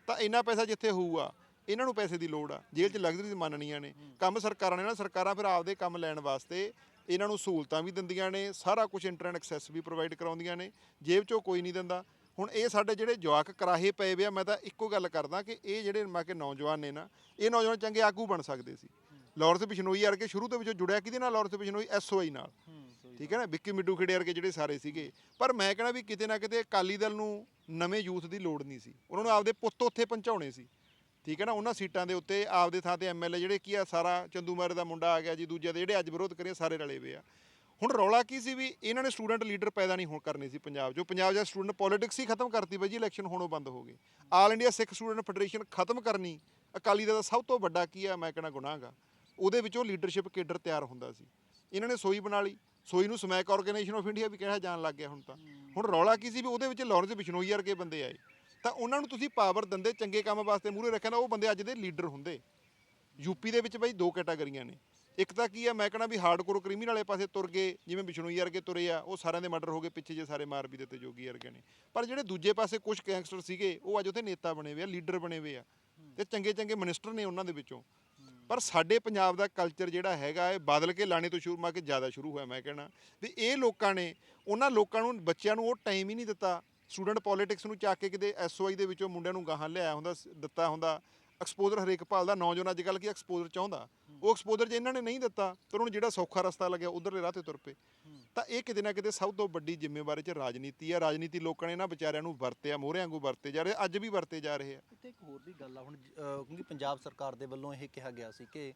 ਤਾਂ ਇੰਨਾ ਪੈਸਾ ਜਿੱਥੇ ਹੋਊਗਾ ਇਹਨਾਂ ਨੂੰ ਪੈਸੇ ਦੀ ਲੋੜ ਆ ਜੇਲ੍ਹ 'ਚ ਲਗਜ਼ਰੀ ਮੰਨਣੀਆਂ ਨੇ। ਕੰਮ ਸਰਕਾਰਾਂ ਨੇ ਨਾ ਸਰਕਾਰਾਂ ਫਿਰ ਆਪਦੇ ਕੰਮ ਲੈਣ ਵਾਸਤੇ ਇਹਨਾਂ ਨੂੰ ਸਹੂਲਤਾਂ ਵੀ ਦਿੰਦੀਆਂ ਨੇ ਸਾਰਾ ਕੁਝ ਇੰਟਰਨੈਟ ਐਕਸੈਸ ਵੀ ਪ੍ਰੋਵਾਈਡ ਕਰਾਉਂਦੀਆਂ ਨੇ ਜੇਬ 'ਚੋਂ ਕੋਈ ਨਹੀਂ ਦਿੰਦਾ। ਹੁਣ ਇਹ ਸਾਡੇ ਜਿਹੜੇ ਜਵਾਕ ਕਰਾਹੇ ਪਏ ਵੇ ਆ ਮੈਂ ਤਾਂ ਇੱਕੋ ਗੱਲ ਕਰਦਾ ਕਿ ਇਹ ਜਿਹੜੇ ਮੈਂ ਕਿ ਨੌਜਵਾਨ ਨੇ ਨਾ ਇਹ ਨੌਜਵਾਨ ਚੰਗੇ ਆਗੂ ਬਣ ਸਕਦੇ ਸੀ। ਲਾਰੈਂਸ ਬਿਸ਼ਨੋਈ ਵਰਗੇ ਸ਼ੁਰੂ ਤੋਂ ਵਿੱਚੋਂ ਜੁੜਿਆ ਕਿਹਦੇ ਨਾਲ ਲਾਰੈਂਸ ਬਿਸ਼ਨੋਈ? ਐਸਓਆਈ ਨਾਲ। ਠੀਕ ਹੈ ਨਾ? ਵਿੱਕੀ ਮਿੱਡੂ ਖੇੜੇ ਵਰਗੇ ਜਿਹੜੇ ਸਾਰੇ ਸੀਗੇ। ਪਰ ਮੈਂ ਕਹਿੰਦਾ ਵੀ ਕਿਤੇ ਨਾ ਕਿਤੇ ਅਕਾਲੀ ਦਲ ਨੂੰ ਨਵੇਂ ਯੂਥ ਦੀ ਲੋੜ ਨਹੀਂ ਸੀ। ਉਹਨਾਂ ਨੂੰ ਆਪਦੇ ਪੁੱਤ ਉੱਥੇ ਪਹੁੰਚਾਉਣੇ ਸੀ। ਠੀਕ ਹੈ ਨਾ? ਉਹਨਾਂ ਸੀਟਾਂ ਦੇ ਉੱਤੇ ਆਪਦੇ ਥਾਂ ਤੇ ਐਮਐਲਏ ਜਿਹੜੇ ਕੀ ਆ ਸਾਰਾ ਚੰਦੂਮਾਰੇ ਦਾ ਮੁੰਡਾ ਆ ਗਿਆ ਜੀ ਦੂਜੇ ਦੇ ਜਿਹੜੇ ਅੱਜ ਵਿਰੋਧ ਕਰੇ ਸਾਰੇ ਰਲੇ ਵੇ ਆ। ਹੁਣ ਰੌਲਾ ਕੀ ਸੀ ਵੀ ਇਹਨਾਂ ਨੇ ਸਟੂਡੈਂਟ ਲੀਡਰ ਪੈਦਾ ਨਹੀਂ ਹੋਣ ਕਰਨੇ ਸੀ ਪੰਜਾਬ 'ਚੋਂ। ਪੰਜਾਬ ਦਾ ਸਟੂਡੈਂਟ ਪੋਲਿਟਿਕਸ ਹੀ ਖਤਮ ਕਰਤੀ ਬਾਈ ਜੀ ਇਲੈਕਸ਼ਨ ਹੋਣੋਂ ਬੰਦ ਹੋ ਗਏ। All India Sikh student federation ਖਤਮ ਕਰਨੀ ਅਕਾਲੀ ਦਲ ਦਾ ਸਭ ਤੋਂ ਵੱਡਾ ਕੀ ਆ ਮੈਂ ਕਹਿੰਦਾ ਗੁਨਾਹ ਗਾ। ਉਹਦੇ ਵਿੱਚੋਂ ਲੀਡਰਸ਼ਿਪ ਕੇਡਰ ਤਿਆਰ ਹੁੰਦਾ ਸੀ। ਇਹਨਾਂ ਨੇ ਸੋਈ ਬਣਾ ਲਈ। ਸੋਈ ਨੂੰ ਸਮੈਕ ਆਰਗੇਨਾਈਜੇਸ਼ਨ ਆਫ ਇੰਡੀਆ ਵੀ ਕਿਹਾ ਜਾਣ ਲੱਗ ਗਿਆ ਹੁਣ ਤਾਂ। ਹੁਣ ਰੌਲਾ ਕੀ ਸੀ ਵੀ ਉਹਦੇ ਵਿੱਚ ਲਾਰੈਂਸ ਬਿਸ਼ਨੋਈ ਵਰਗੇ ਬੰਦੇ ਆਏ। ਤਾਂ ਉਹਨਾਂ ਨੂੰ ਤੁਸੀਂ ਪਾਵਰ ਦਿੰਦੇ, ਚੰਗੇ ਕੰਮ ਵਾਸਤੇ ਮੂਹਰੇ ਰੱਖਿਆ ਨਾ, ਉਹ ਬੰਦੇ ਅੱਜ ਦੇ ਲੀਡਰ ਹੁੰਦੇ। ਯੂਪੀ ਦੇ ਵਿੱਚ ਬਈ ਦੋ ਕੈਟਾਗਰੀਆਂ ਨੇ। ਇੱਕ ਤਾਂ ਕੀ ਆ, ਮੈਂ ਕਹਣਾ ਵੀ ਹਾਰਡਕੋਰ ਕ੍ਰਿਮੀਨਲ ਵਾਲੇ ਪਾਸੇ ਤੁਰ ਗਏ, ਜਿਵੇਂ ਬਿਸ਼ਨੋਈ ਵਰਗੇ ਤੁਰੇ ਆ, ਉਹ ਸਾਰਿਆਂ ਦੇ ਮਰਡਰ ਹੋ ਗਏ, ਪਿੱਛੇ ਜੇ ਸਾਰੇ ਮਾਰ ਵੀ ਦਿੱਤੇ ਜੋਗੀ ਵਰਗੇ ਨੇ। ਪਰ ਜਿਹੜੇ ਦੂਜੇ ਪਾਸੇ ਕੁਝ ਗੈਂਗਸਟਰ ਸੀਗੇ, ਉਹ ਅੱਜ ਉੱਥੇ ਨੇਤਾ ਬਣੇ ਹੋਏ ਆ ਲੀਡਰ ਬਣੇ ਹੋਏ ਆ। ਤੇ ਚੰਗੇ ਚੰਗੇ ਮਿਨਿਸਟਰ ਨੇ ਉਹਨਾਂ ਦੇ ਵਿੱਚੋਂ। ਪਰ ਸਾਡੇ ਪੰਜਾਬ ਦਾ ਕਲਚਰ ਜਿਹੜਾ ਹੈਗਾ ਇਹ ਬਦਲ ਕੇ ਲਾਣੇ ਤੋਂ ਸ਼ੁਰੂ, ਮਾ ਕੇ ਜ਼ਿਆਦਾ ਸ਼ੁਰੂ ਹੋਇਆ, ਮੈਂ ਕਹਿਣਾ। ਵੀ ਇਹ ਲੋਕਾਂ ਨੇ, ਉਹਨਾਂ ਲੋਕਾਂ ਨੂੰ, ਬੱਚਿਆਂ ਨੂੰ ਉਹ ਟਾਈਮ ਹੀ ਨਹੀਂ ਦਿੱਤਾ। ਸਟੂਡੈਂਟ ਪੋਲਿਟਿਕਸ ਨੂੰ ਚੱਕ ਕੇ ਕਿਤੇ ਐਸਓਆਈ ਦੇ ਵਿੱਚੋਂ ਮੁੰਡਿਆਂ ਨੂੰ ਗਾਹਾਂ ਲਿਆਇਆ ਹੁੰਦਾ ਦਿੱਤਾ ਹੁੰਦਾ। ਐਕਸਪੋਜ਼ਰ ਹਰੇਕ ਭਾਲਦਾ ਨੌਜਵਾਨ ਅੱਜ ਕੱਲ੍ਹ ਕੀ ਐਕਸਪੋਜ਼ਰ ਚਾਹੁੰਦਾ? ਉਹ ਐਕਸਪੋਜ਼ਰ ਜੇ ਇਹਨਾਂ ਨੇ ਨਹੀਂ ਦਿੱਤਾ, ਤਾਂ ਉਹਨਾਂ ਨੂੰ ਜਿਹੜਾ ਸੌਖਾ ਰਸਤਾ ਲੱਗਿਆ, ਉਧਰਲੇ ਰਾਹ ਤੇ ਤੁਰ ਪਏ। ਤਾਂ ਇਹ ਕਿਤੇ ਨਾ ਕਿਤੇ ਸਭ ਤੋਂ ਵੱਡੀ ਜ਼ਿੰਮੇਵਾਰੀ 'ਚ ਰਾਜਨੀਤੀ ਆ। ਰਾਜਨੀਤੀ ਲੋਕਾਂ ਨੇ ਇਹਨਾਂ ਵਿਚਾਰਿਆਂ ਨੂੰ ਵਰਤਿਆ, ਮੋਹਰਿਆਂ ਵਾਂਗੂ ਵਰਤੇ ਜਾ ਰਹੇ ਅੱਜ ਵੀ ਵਰਤੇ ਜਾ ਰਹੇ ਆ। ਇੱਥੇ ਇੱਕ ਹੋਰ ਵੀ ਗੱਲ ਆ। ਹੁਣ ਜ- ਕਿਉਂਕਿ ਪੰਜਾਬ ਸਰਕਾਰ ਦੇ ਵੱਲੋਂ ਇਹ ਕਿਹਾ ਗਿਆ ਸੀ ਕਿ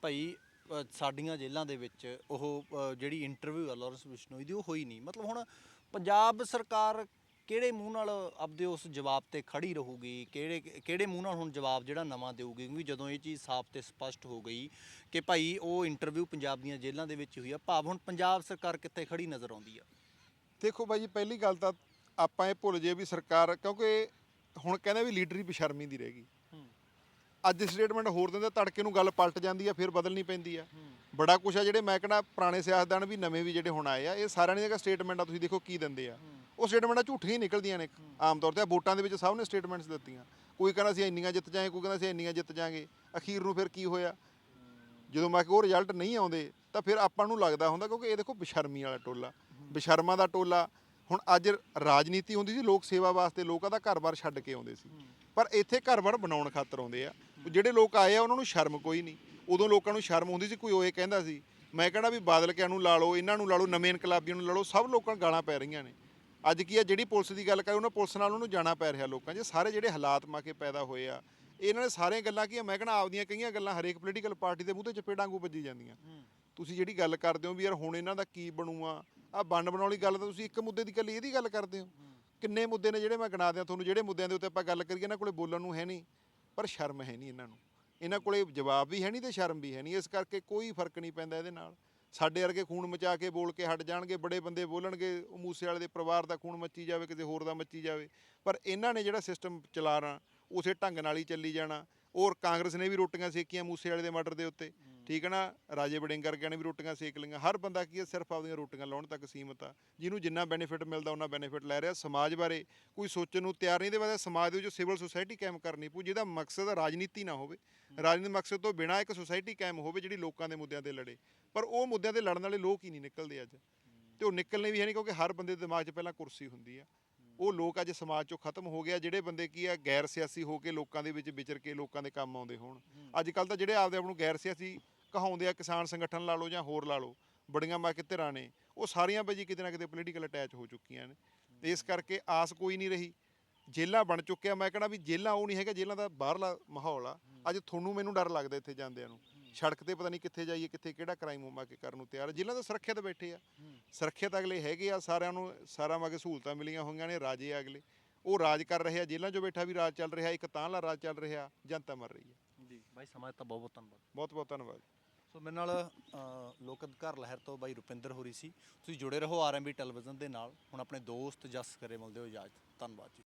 ਭਾਈ, ਅਹ, ਸਾਡੀਆਂ ਜੇਲ੍ਹਾਂ ਦੇ ਵਿੱਚ ਉਹ, ਅਹ, ਜਿਹੜੀ ਇੰਟਰਵਿਊ ਆ ਲਾਰੈਂਸ ਬਿਸ਼ਨੋਈ ਦੀ, ਉਹ ਹੋਈ ਨਹੀਂ। ਮਤਲਬ ਹੁਣ ਪੰਜਾਬ ਸਰਕਾਰ ਕਿਹੜੇ ਮੂੰਹ ਨਾਲ ਆਪਦੇ ਉਸ ਜਵਾਬ ਤੇ ਖੜੀ ਰਹੂਗੀ? ਕਿਹੜੇ ਕਿਹੜੇ ਮੂੰਹ ਨਾਲ ਹੁਣ ਜਵਾਬ ਜਿਹੜਾ ਨਵਾਂ ਦੇਊਗੀ? ਕਿਉਂਕਿ ਜਦੋਂ ਇਹ ਚੀਜ਼ ਸਾਫ਼ ਤੇ ਸਪਸ਼ਟ ਹੋ ਗਈ ਕਿ ਭਾਈ ਉਹ ਇੰਟਰਵਿਊ ਪੰਜਾਬ ਦੀਆਂ ਜੇਲ੍ਹਾਂ ਦੇ ਵਿੱਚ ਹੋਈ ਆ ਭਾਵ ਹੁਣ ਪੰਜਾਬ ਸਰਕਾਰ ਕਿੱਥੇ ਖੜੀ ਨਜ਼ਰ ਆਉਂਦੀ ਆ? ਦੇਖੋ ਬਾਈ ਜੀ ਪਹਿਲੀ ਗੱਲ ਤਾਂ ਆਪਾਂ ਇਹ ਭੁੱਲ ਜੇ ਵੀ ਸਰਕਾਰ ਕਿਉਂਕਿ ਹੁਣ ਕਹਿੰਦੇ ਵੀ ਲੀਡਰੀ ਬੇਸ਼ਰਮੀ ਦੀ ਰਹਿ ਗਈ। ਅੱਜ ਸਟੇਟਮੈਂਟ ਹੋਰ ਦਿੰਦੇ ਤੜਕੇ ਨੂੰ ਗੱਲ ਪਲਟ ਜਾਂਦੀ ਆ ਫਿਰ ਬਦਲਣੀ ਪੈਂਦੀ ਆ। ਬੜਾ ਕੁਛ ਆ ਜਿਹੜੇ ਮੈਂ ਕਹਿੰਦਾ ਪੁਰਾਣੇ ਸਿਆਸਤਦਾਨ ਵੀ ਨਵੇਂ ਵੀ ਜਿਹੜੇ ਹੁਣ ਆਏ ਆ ਇਹ ਸਾਰਿਆਂ ਦੀਆਂ ਸਟੇਟਮੈਂਟਾਂ ਤੁਸੀਂ ਦੇਖੋ ਕੀ ਦਿੰਦੇ ਆ। ਉਹ ਸਟੇਟਮੈਂਟਾਂ ਝੂਠੀਆਂ ਹੀ ਨਿਕਲਦੀਆਂ ਨੇ ਆਮ ਤੌਰ ਤੇ। ਆਹ ਵੋਟਾਂ ਦੇ ਵਿੱਚ ਸਭ ਨੇ ਸਟੇਟਮੈਂਟਸ ਦਿੱਤੀਆਂ। ਕੋਈ ਕਹਿੰਦਾ ਸੀ ਇੰਨੀਆਂ ਜਿੱਤ ਜਾਏ ਕੋਈ ਕਹਿੰਦਾ ਸੀ ਇੰਨੀਆਂ ਜਿੱਤ ਜਾਾਂਗੇ। ਅਖੀਰ ਨੂੰ ਫਿਰ ਕੀ ਹੋਇਆ? ਜਦੋਂ ਮੈਂ ਕਿ ਉਹ ਰਿਜ਼ਲਟ ਨਹੀਂ ਆਉਂਦੇ, ਤਾਂ ਫਿਰ ਆਪਾਂ ਨੂੰ ਲੱਗਦਾ ਹੁੰਦਾ, ਕਿਉਂਕਿ ਇਹ ਦੇਖੋ ਬੇਸ਼ਰਮੀ ਵਾਲਾ ਟੋਲਾ। ਬੇਸ਼ਰਮਾਂ ਦਾ ਟੋਲਾ। ਹੁਣ ਅੱਜ ਰਾਜਨੀਤੀ ਹੁੰਦੀ ਸੀ, ਲੋਕ ਸੇਵਾ ਵਾਸਤੇ ਲੋਕਾਂ ਦਾ ਘਰ-ਬਾਰ ਛੱਡ ਕੇ ਆਉਂਦੇ ਸੀ। ਪਰ ਇੱਥੇ ਘਰ-ਬਾਰ ਬਣਾਉਣ ਖਾਤਰ ਆਉਂਦੇ ਆ। ਜਿਹੜੇ ਲੋਕ ਆਏ ਆ, ਉਹਨਾਂ ਨੂੰ ਸ਼ਰਮ ਕੋਈ ਨਹੀਂ। ਉਦੋਂ ਲੋਕਾਂ ਨੂੰ ਸ਼ਰਮ ਹੁੰਦੀ ਸੀ, ਕੋਈ ਓਏ ਕਹਿੰਦਾ ਸੀ, ਮੈਂ ਕਹਿੰਦਾ ਵੀ ਬਾਦਲ ਕਿਆਂ ਨੂੰ ਲਾ ਲਓ, ਇਹਨਾਂ ਨੂੰ ਲਾ ਲਓ, ਨਵੇਂ ਇਨਕਲਾਬੀਆਂ ਨੂੰ ਲਾ ਲਓ, ਸਭ ਲੋਕਾਂ ਗਾਲਾਂ ਪੈ ਰਹੀਆਂ ਨੇ। ਅੱਜ ਕੀ ਆ ਜਿਹੜੀ ਪੁਲਿਸ ਦੀ ਗੱਲ ਕਰੇ ਉਹਨਾਂ ਪੁਲਿਸ ਨਾਲ ਉਹਨੂੰ ਜਾਣਾ ਪੈ ਰਿਹਾ ਲੋਕਾਂ 'ਚ। ਸਾਰੇ ਜਿਹੜੇ ਹਾਲਾਤ ਮਾ ਕੇ ਪੈਦਾ ਹੋਏ ਆ ਇਹਨਾਂ ਨੇ ਸਾਰੀਆਂ ਗੱਲਾਂ ਕੀ ਆ ਮੈਂ ਕਹਿੰਦਾ ਆਪਦੀਆਂ ਕਈਆਂ ਗੱਲਾਂ ਹਰੇਕ ਪੋਲੀਟੀਕਲ ਪਾਰਟੀ ਦੇ ਮੂੰਹ ਤੇ ਚਪੇੜਾਂ ਵਾਂਗੂ ਵੱਜੀ ਜਾਂਦੀਆਂ। ਤੁਸੀਂ ਜਿਹੜੀ ਗੱਲ ਕਰਦੇ ਹੋ ਵੀ ਯਾਰ ਹੁਣ ਇਹਨਾਂ ਦਾ ਕੀ ਬਣੂਆ ਆ ਬੰਨ ਬਣਾਉਣ ਵਾਲੀ ਗੱਲ ਤਾਂ ਤੁਸੀਂ ਇੱਕ ਮੁੱਦੇ ਦੀ ਗੱਲ ਇਹਦੀ ਗੱਲ ਕਰਦੇ ਹੋ। ਕਿੰਨੇ ਮੁੱਦੇ ਨੇ ਜਿਹੜੇ ਮੈਂ ਗਿਣਾ ਦਿਆਂ ਤੁਹਾਨੂੰ ਜਿਹੜੇ ਮੁੱਦਿਆਂ ਦੇ ਉੱਤੇ ਆਪਾਂ ਗੱਲ ਕਰੀਏ ਇਹਨਾਂ ਕੋਲੇ ਬੋਲਣ ਨੂੰ ਹੈ ਨਹੀਂ ਪਰ ਸ਼ਰਮ ਹੈ ਨਹੀਂ ਇਹਨਾਂ ਨੂੰ। ਇਹਨਾਂ ਕੋਲੇ ਜਵਾਬ ਵੀ ਹੈ ਨਹੀਂ ਤੇ ਸ਼ਰਮ ਵੀ ਹੈ ਨਹੀਂ। ਇਸ ਕਰਕੇ ਕੋਈ ਫ਼ਰਕ ਨਹੀਂ ਪੈਂਦਾ ਇਹਦੇ ਨਾਲ। ਸਾਡੇ ਵਰਗੇ ਖੂਨ ਮਚਾ ਕੇ ਬੋਲ ਕੇ ਹਟ ਜਾਣਗੇ, ਬੜੇ ਬੰਦੇ ਬੋਲਣਗੇ, ਉਹ ਮੂਸੇ ਵਾਲੇ ਦੇ ਪਰਿਵਾਰ ਦਾ ਖੂਨ ਮੱਚੀ ਜਾਵੇ ਕਿਸੇ ਹੋਰ ਦਾ ਮੱਚੀ ਜਾਵੇ। ਪਰ ਇਹਨਾਂ ਨੇ ਜਿਹੜਾ ਸਿਸਟਮ ਚਲਾਣਾ ਉਸੇ ਢੰਗ ਨਾਲ ਹੀ ਚੱਲੀ ਜਾਣਾ। ਔਰ ਕਾਂਗਰਸ ਨੇ ਵੀ ਰੋਟੀਆਂ ਸੇਕੀਆਂ ਮੂਸੇ ਵਾਲੇ ਦੇ ਮਰਡਰ ਦੇ ਉੱਤੇ। ਠੀਕ ਹੈ ਨਾ? ਰਾਜੇ ਬੜਿੰਗ ਵਰਗਿਆਂ ਵੀ ਰੋਟੀਆਂ ਸੇਕ ਲਈਆਂ। ਹਰ ਬੰਦਾ ਕੀ ਹੈ, ਸਿਰਫ ਆਪਦੀਆਂ ਰੋਟੀਆਂ ਲਾਉਣ ਤੱਕ ਸੀਮਤ ਆ। ਜਿਹਨੂੰ ਜਿੰਨਾ ਬੈਨੀਫਿਟ ਮਿਲਦਾ ਉਹਨਾਂ ਬੈਨੀਫਿਟ ਲੈ ਰਿਹਾ ਸਮਾਜ ਬਾਰੇ। ਕੋਈ ਸੋਚਣ ਨੂੰ ਤਿਆਰ ਨਹੀਂ ਦੇ ਵਾਸਤੇ ਸਮਾਜ ਦੇ ਵਿੱਚ ਸਿਵਲ ਸੁਸਾਇਟੀ ਕਾਇਮ ਕਰਨੀ ਪਊ, ਜਿਹਦਾ ਮਕਸਦ ਰਾਜਨੀਤੀ ਨਾ ਹੋਵੇ। ਰਾਜਨੀਤਿਕ ਮਕਸਦ ਤੋਂ ਬਿਨਾਂ ਇੱਕ ਸੁਸਾਇਟੀ ਕਾਇਮ ਹੋਵੇ ਜਿਹੜੀ ਲੋਕਾਂ ਦੇ ਮੁੱਦਿਆਂ ਤੇ ਲੜੇ। ਪਰ ਉਹ ਮੁੱਦਿਆਂ ਤੇ ਲੜਨ ਵਾਲੇ ਲੋਕ ਹੀ ਨਹੀਂ ਨਿਕਲਦੇ ਅੱਜ। ਤੇ ਉਹ ਨਿਕਲਣੇ ਵੀ ਹੈ ਨਹੀਂ, ਕਿਉਂਕਿ ਹਰ ਬੰਦੇ ਦੇ ਦਿਮਾਗ 'ਚ ਪਹਿਲਾਂ ਕੁਰਸੀ ਹੁੰਦੀ ਆ। ਉਹ ਲੋਕ ਅੱਜ ਸਮਾਜ ਚੋਂ ਖਤਮ ਹੋ ਗਿਆ ਜਿਹੜੇ ਬੰਦੇ ਕੀ ਆ, ਗੈਰ ਸਿਆਸੀ ਹੋ ਕੇ ਲੋਕਾਂ ਦੇ ਵਿੱਚ ਵਿਚਰ ਕੇ ਲੋਕਾਂ ਦੇ ਕੰਮ ਆਉਂਦੇ ਹੋਣ। ਅੱਜ ਕੱਲ ਤਾਂ ਜਿਹੜੇ ਆਪਦੇ ਆਪ ਨੂੰ ਗੈਰ ਸਿਆਸੀ ਕਹਾਉਂਦੇ ਆ ਕਿਸਾਨ ਸੰਗਠਨ ਲਾ ਲਓ ਜਾਂ ਹੋਰ ਲਾ ਲਓ ਬੜੀਆਂ ਮਾ ਧਿਰਾਂ ਨੇ ਉਹ ਸਾਰੀਆਂ ਬਾਜੀ ਕਿਤੇ ਨਾ ਕਿਤੇ ਪੋਲੀਟੀਕਲ ਅਟੈਚ ਹੋ ਚੁੱਕੀਆਂ ਨੇ। ਤੇ ਇਸ ਕਰਕੇ ਆਸ ਕੋਈ ਨਹੀਂ ਰਹੀ। ਜੇਲਾਂ ਬਣ ਚੁੱਕਿਆ ਮੈਂ ਕਹਿੰਦਾ ਵੀ ਜੇਲਾਂ ਉਹ ਨਹੀਂ ਹੈਗਾ ਜੇਲਾਂ ਦਾ ਬਾਹਰਲਾ ਮਾਹੌਲ ਆ। ਅੱਜ ਤੁਹਾਨੂੰ ਮੈਨੂੰ ਡਰ ਲੱਗਦਾ ਇੱਥੇ ਜਾਂਦਿਆਂ ਨੂੰ। ਸੜਕ ਤੇ ਪਤਾ ਨਹੀਂ ਕਿੱਥੇ ਜਾਈਏ ਕਿੱਥੇ ਕਿਹੜਾ ਕ੍ਰਾਈਮ ਹੋਮਾ ਕੇ ਕਰਨ ਨੂੰ ਤਿਆਰ। ਜੇਲਾਂ ਤਾਂ ਸੁਰੱਖਿਅਤ ਬੈਠੇ ਆ। ਸੁਰੱਖਿਅਤ ਅਗਲੇ ਹੈਗੇ ਆ ਸਾਰਿਆਂ ਨੂੰ ਸਾਰਾ ਮਾ ਕੇ ਸਹੂਲਤਾਂ ਮਿਲੀਆਂ ਹੋਈਆਂ ਨੇ ਰਾਜੇ ਆ ਅਗਲੇ। ਉਹ ਰਾਜ ਕਰ ਰਹੇ ਆ ਜੇਲਾਂ 'ਚੋਂ ਬੈਠਾ ਵੀ ਰਾਜ ਚੱਲ ਰਿਹਾ ਇੱਕ ਤਾਂਲਾ ਰਾਜ ਚੱਲ ਰਿਹਾ ਜਨਤਾ ਮਰ ਰਹੀ ਹੈ ਜੀ ਬਾਈ ਸਮਾਂ ਦਿੱਤਾ ਬਹੁਤ ਬਹੁਤ ਧੰਨਵਾਦ। ਬਹੁਤ ਬਹੁਤ ਧੰਨਵਾਦ। ਸੋ ਮੇਰੇ ਨਾਲ ਅ, ਲੋਕ ਅਧਿਕਾਰ ਲਹਿਰ ਤੋਂ ਬਾਈ ਰੁਪਿੰਦਰ ਹੋਰੀ ਸੀ। ਤੁਸੀਂ ਜੁੜੇ ਰਹੋ ਆਰਐਮਬੀ ਟੈਲੀਵਿਜ਼ਨ ਦੇ ਨਾਲ। ਹੁਣ ਆਪਣੇ ਦੋਸਤ ਜਸ ਕਰੇ ਮਿਲਦੇ ਹੋ ਇਜਾਜ਼ਤ। ਧੰਨਵਾਦ ਜੀ।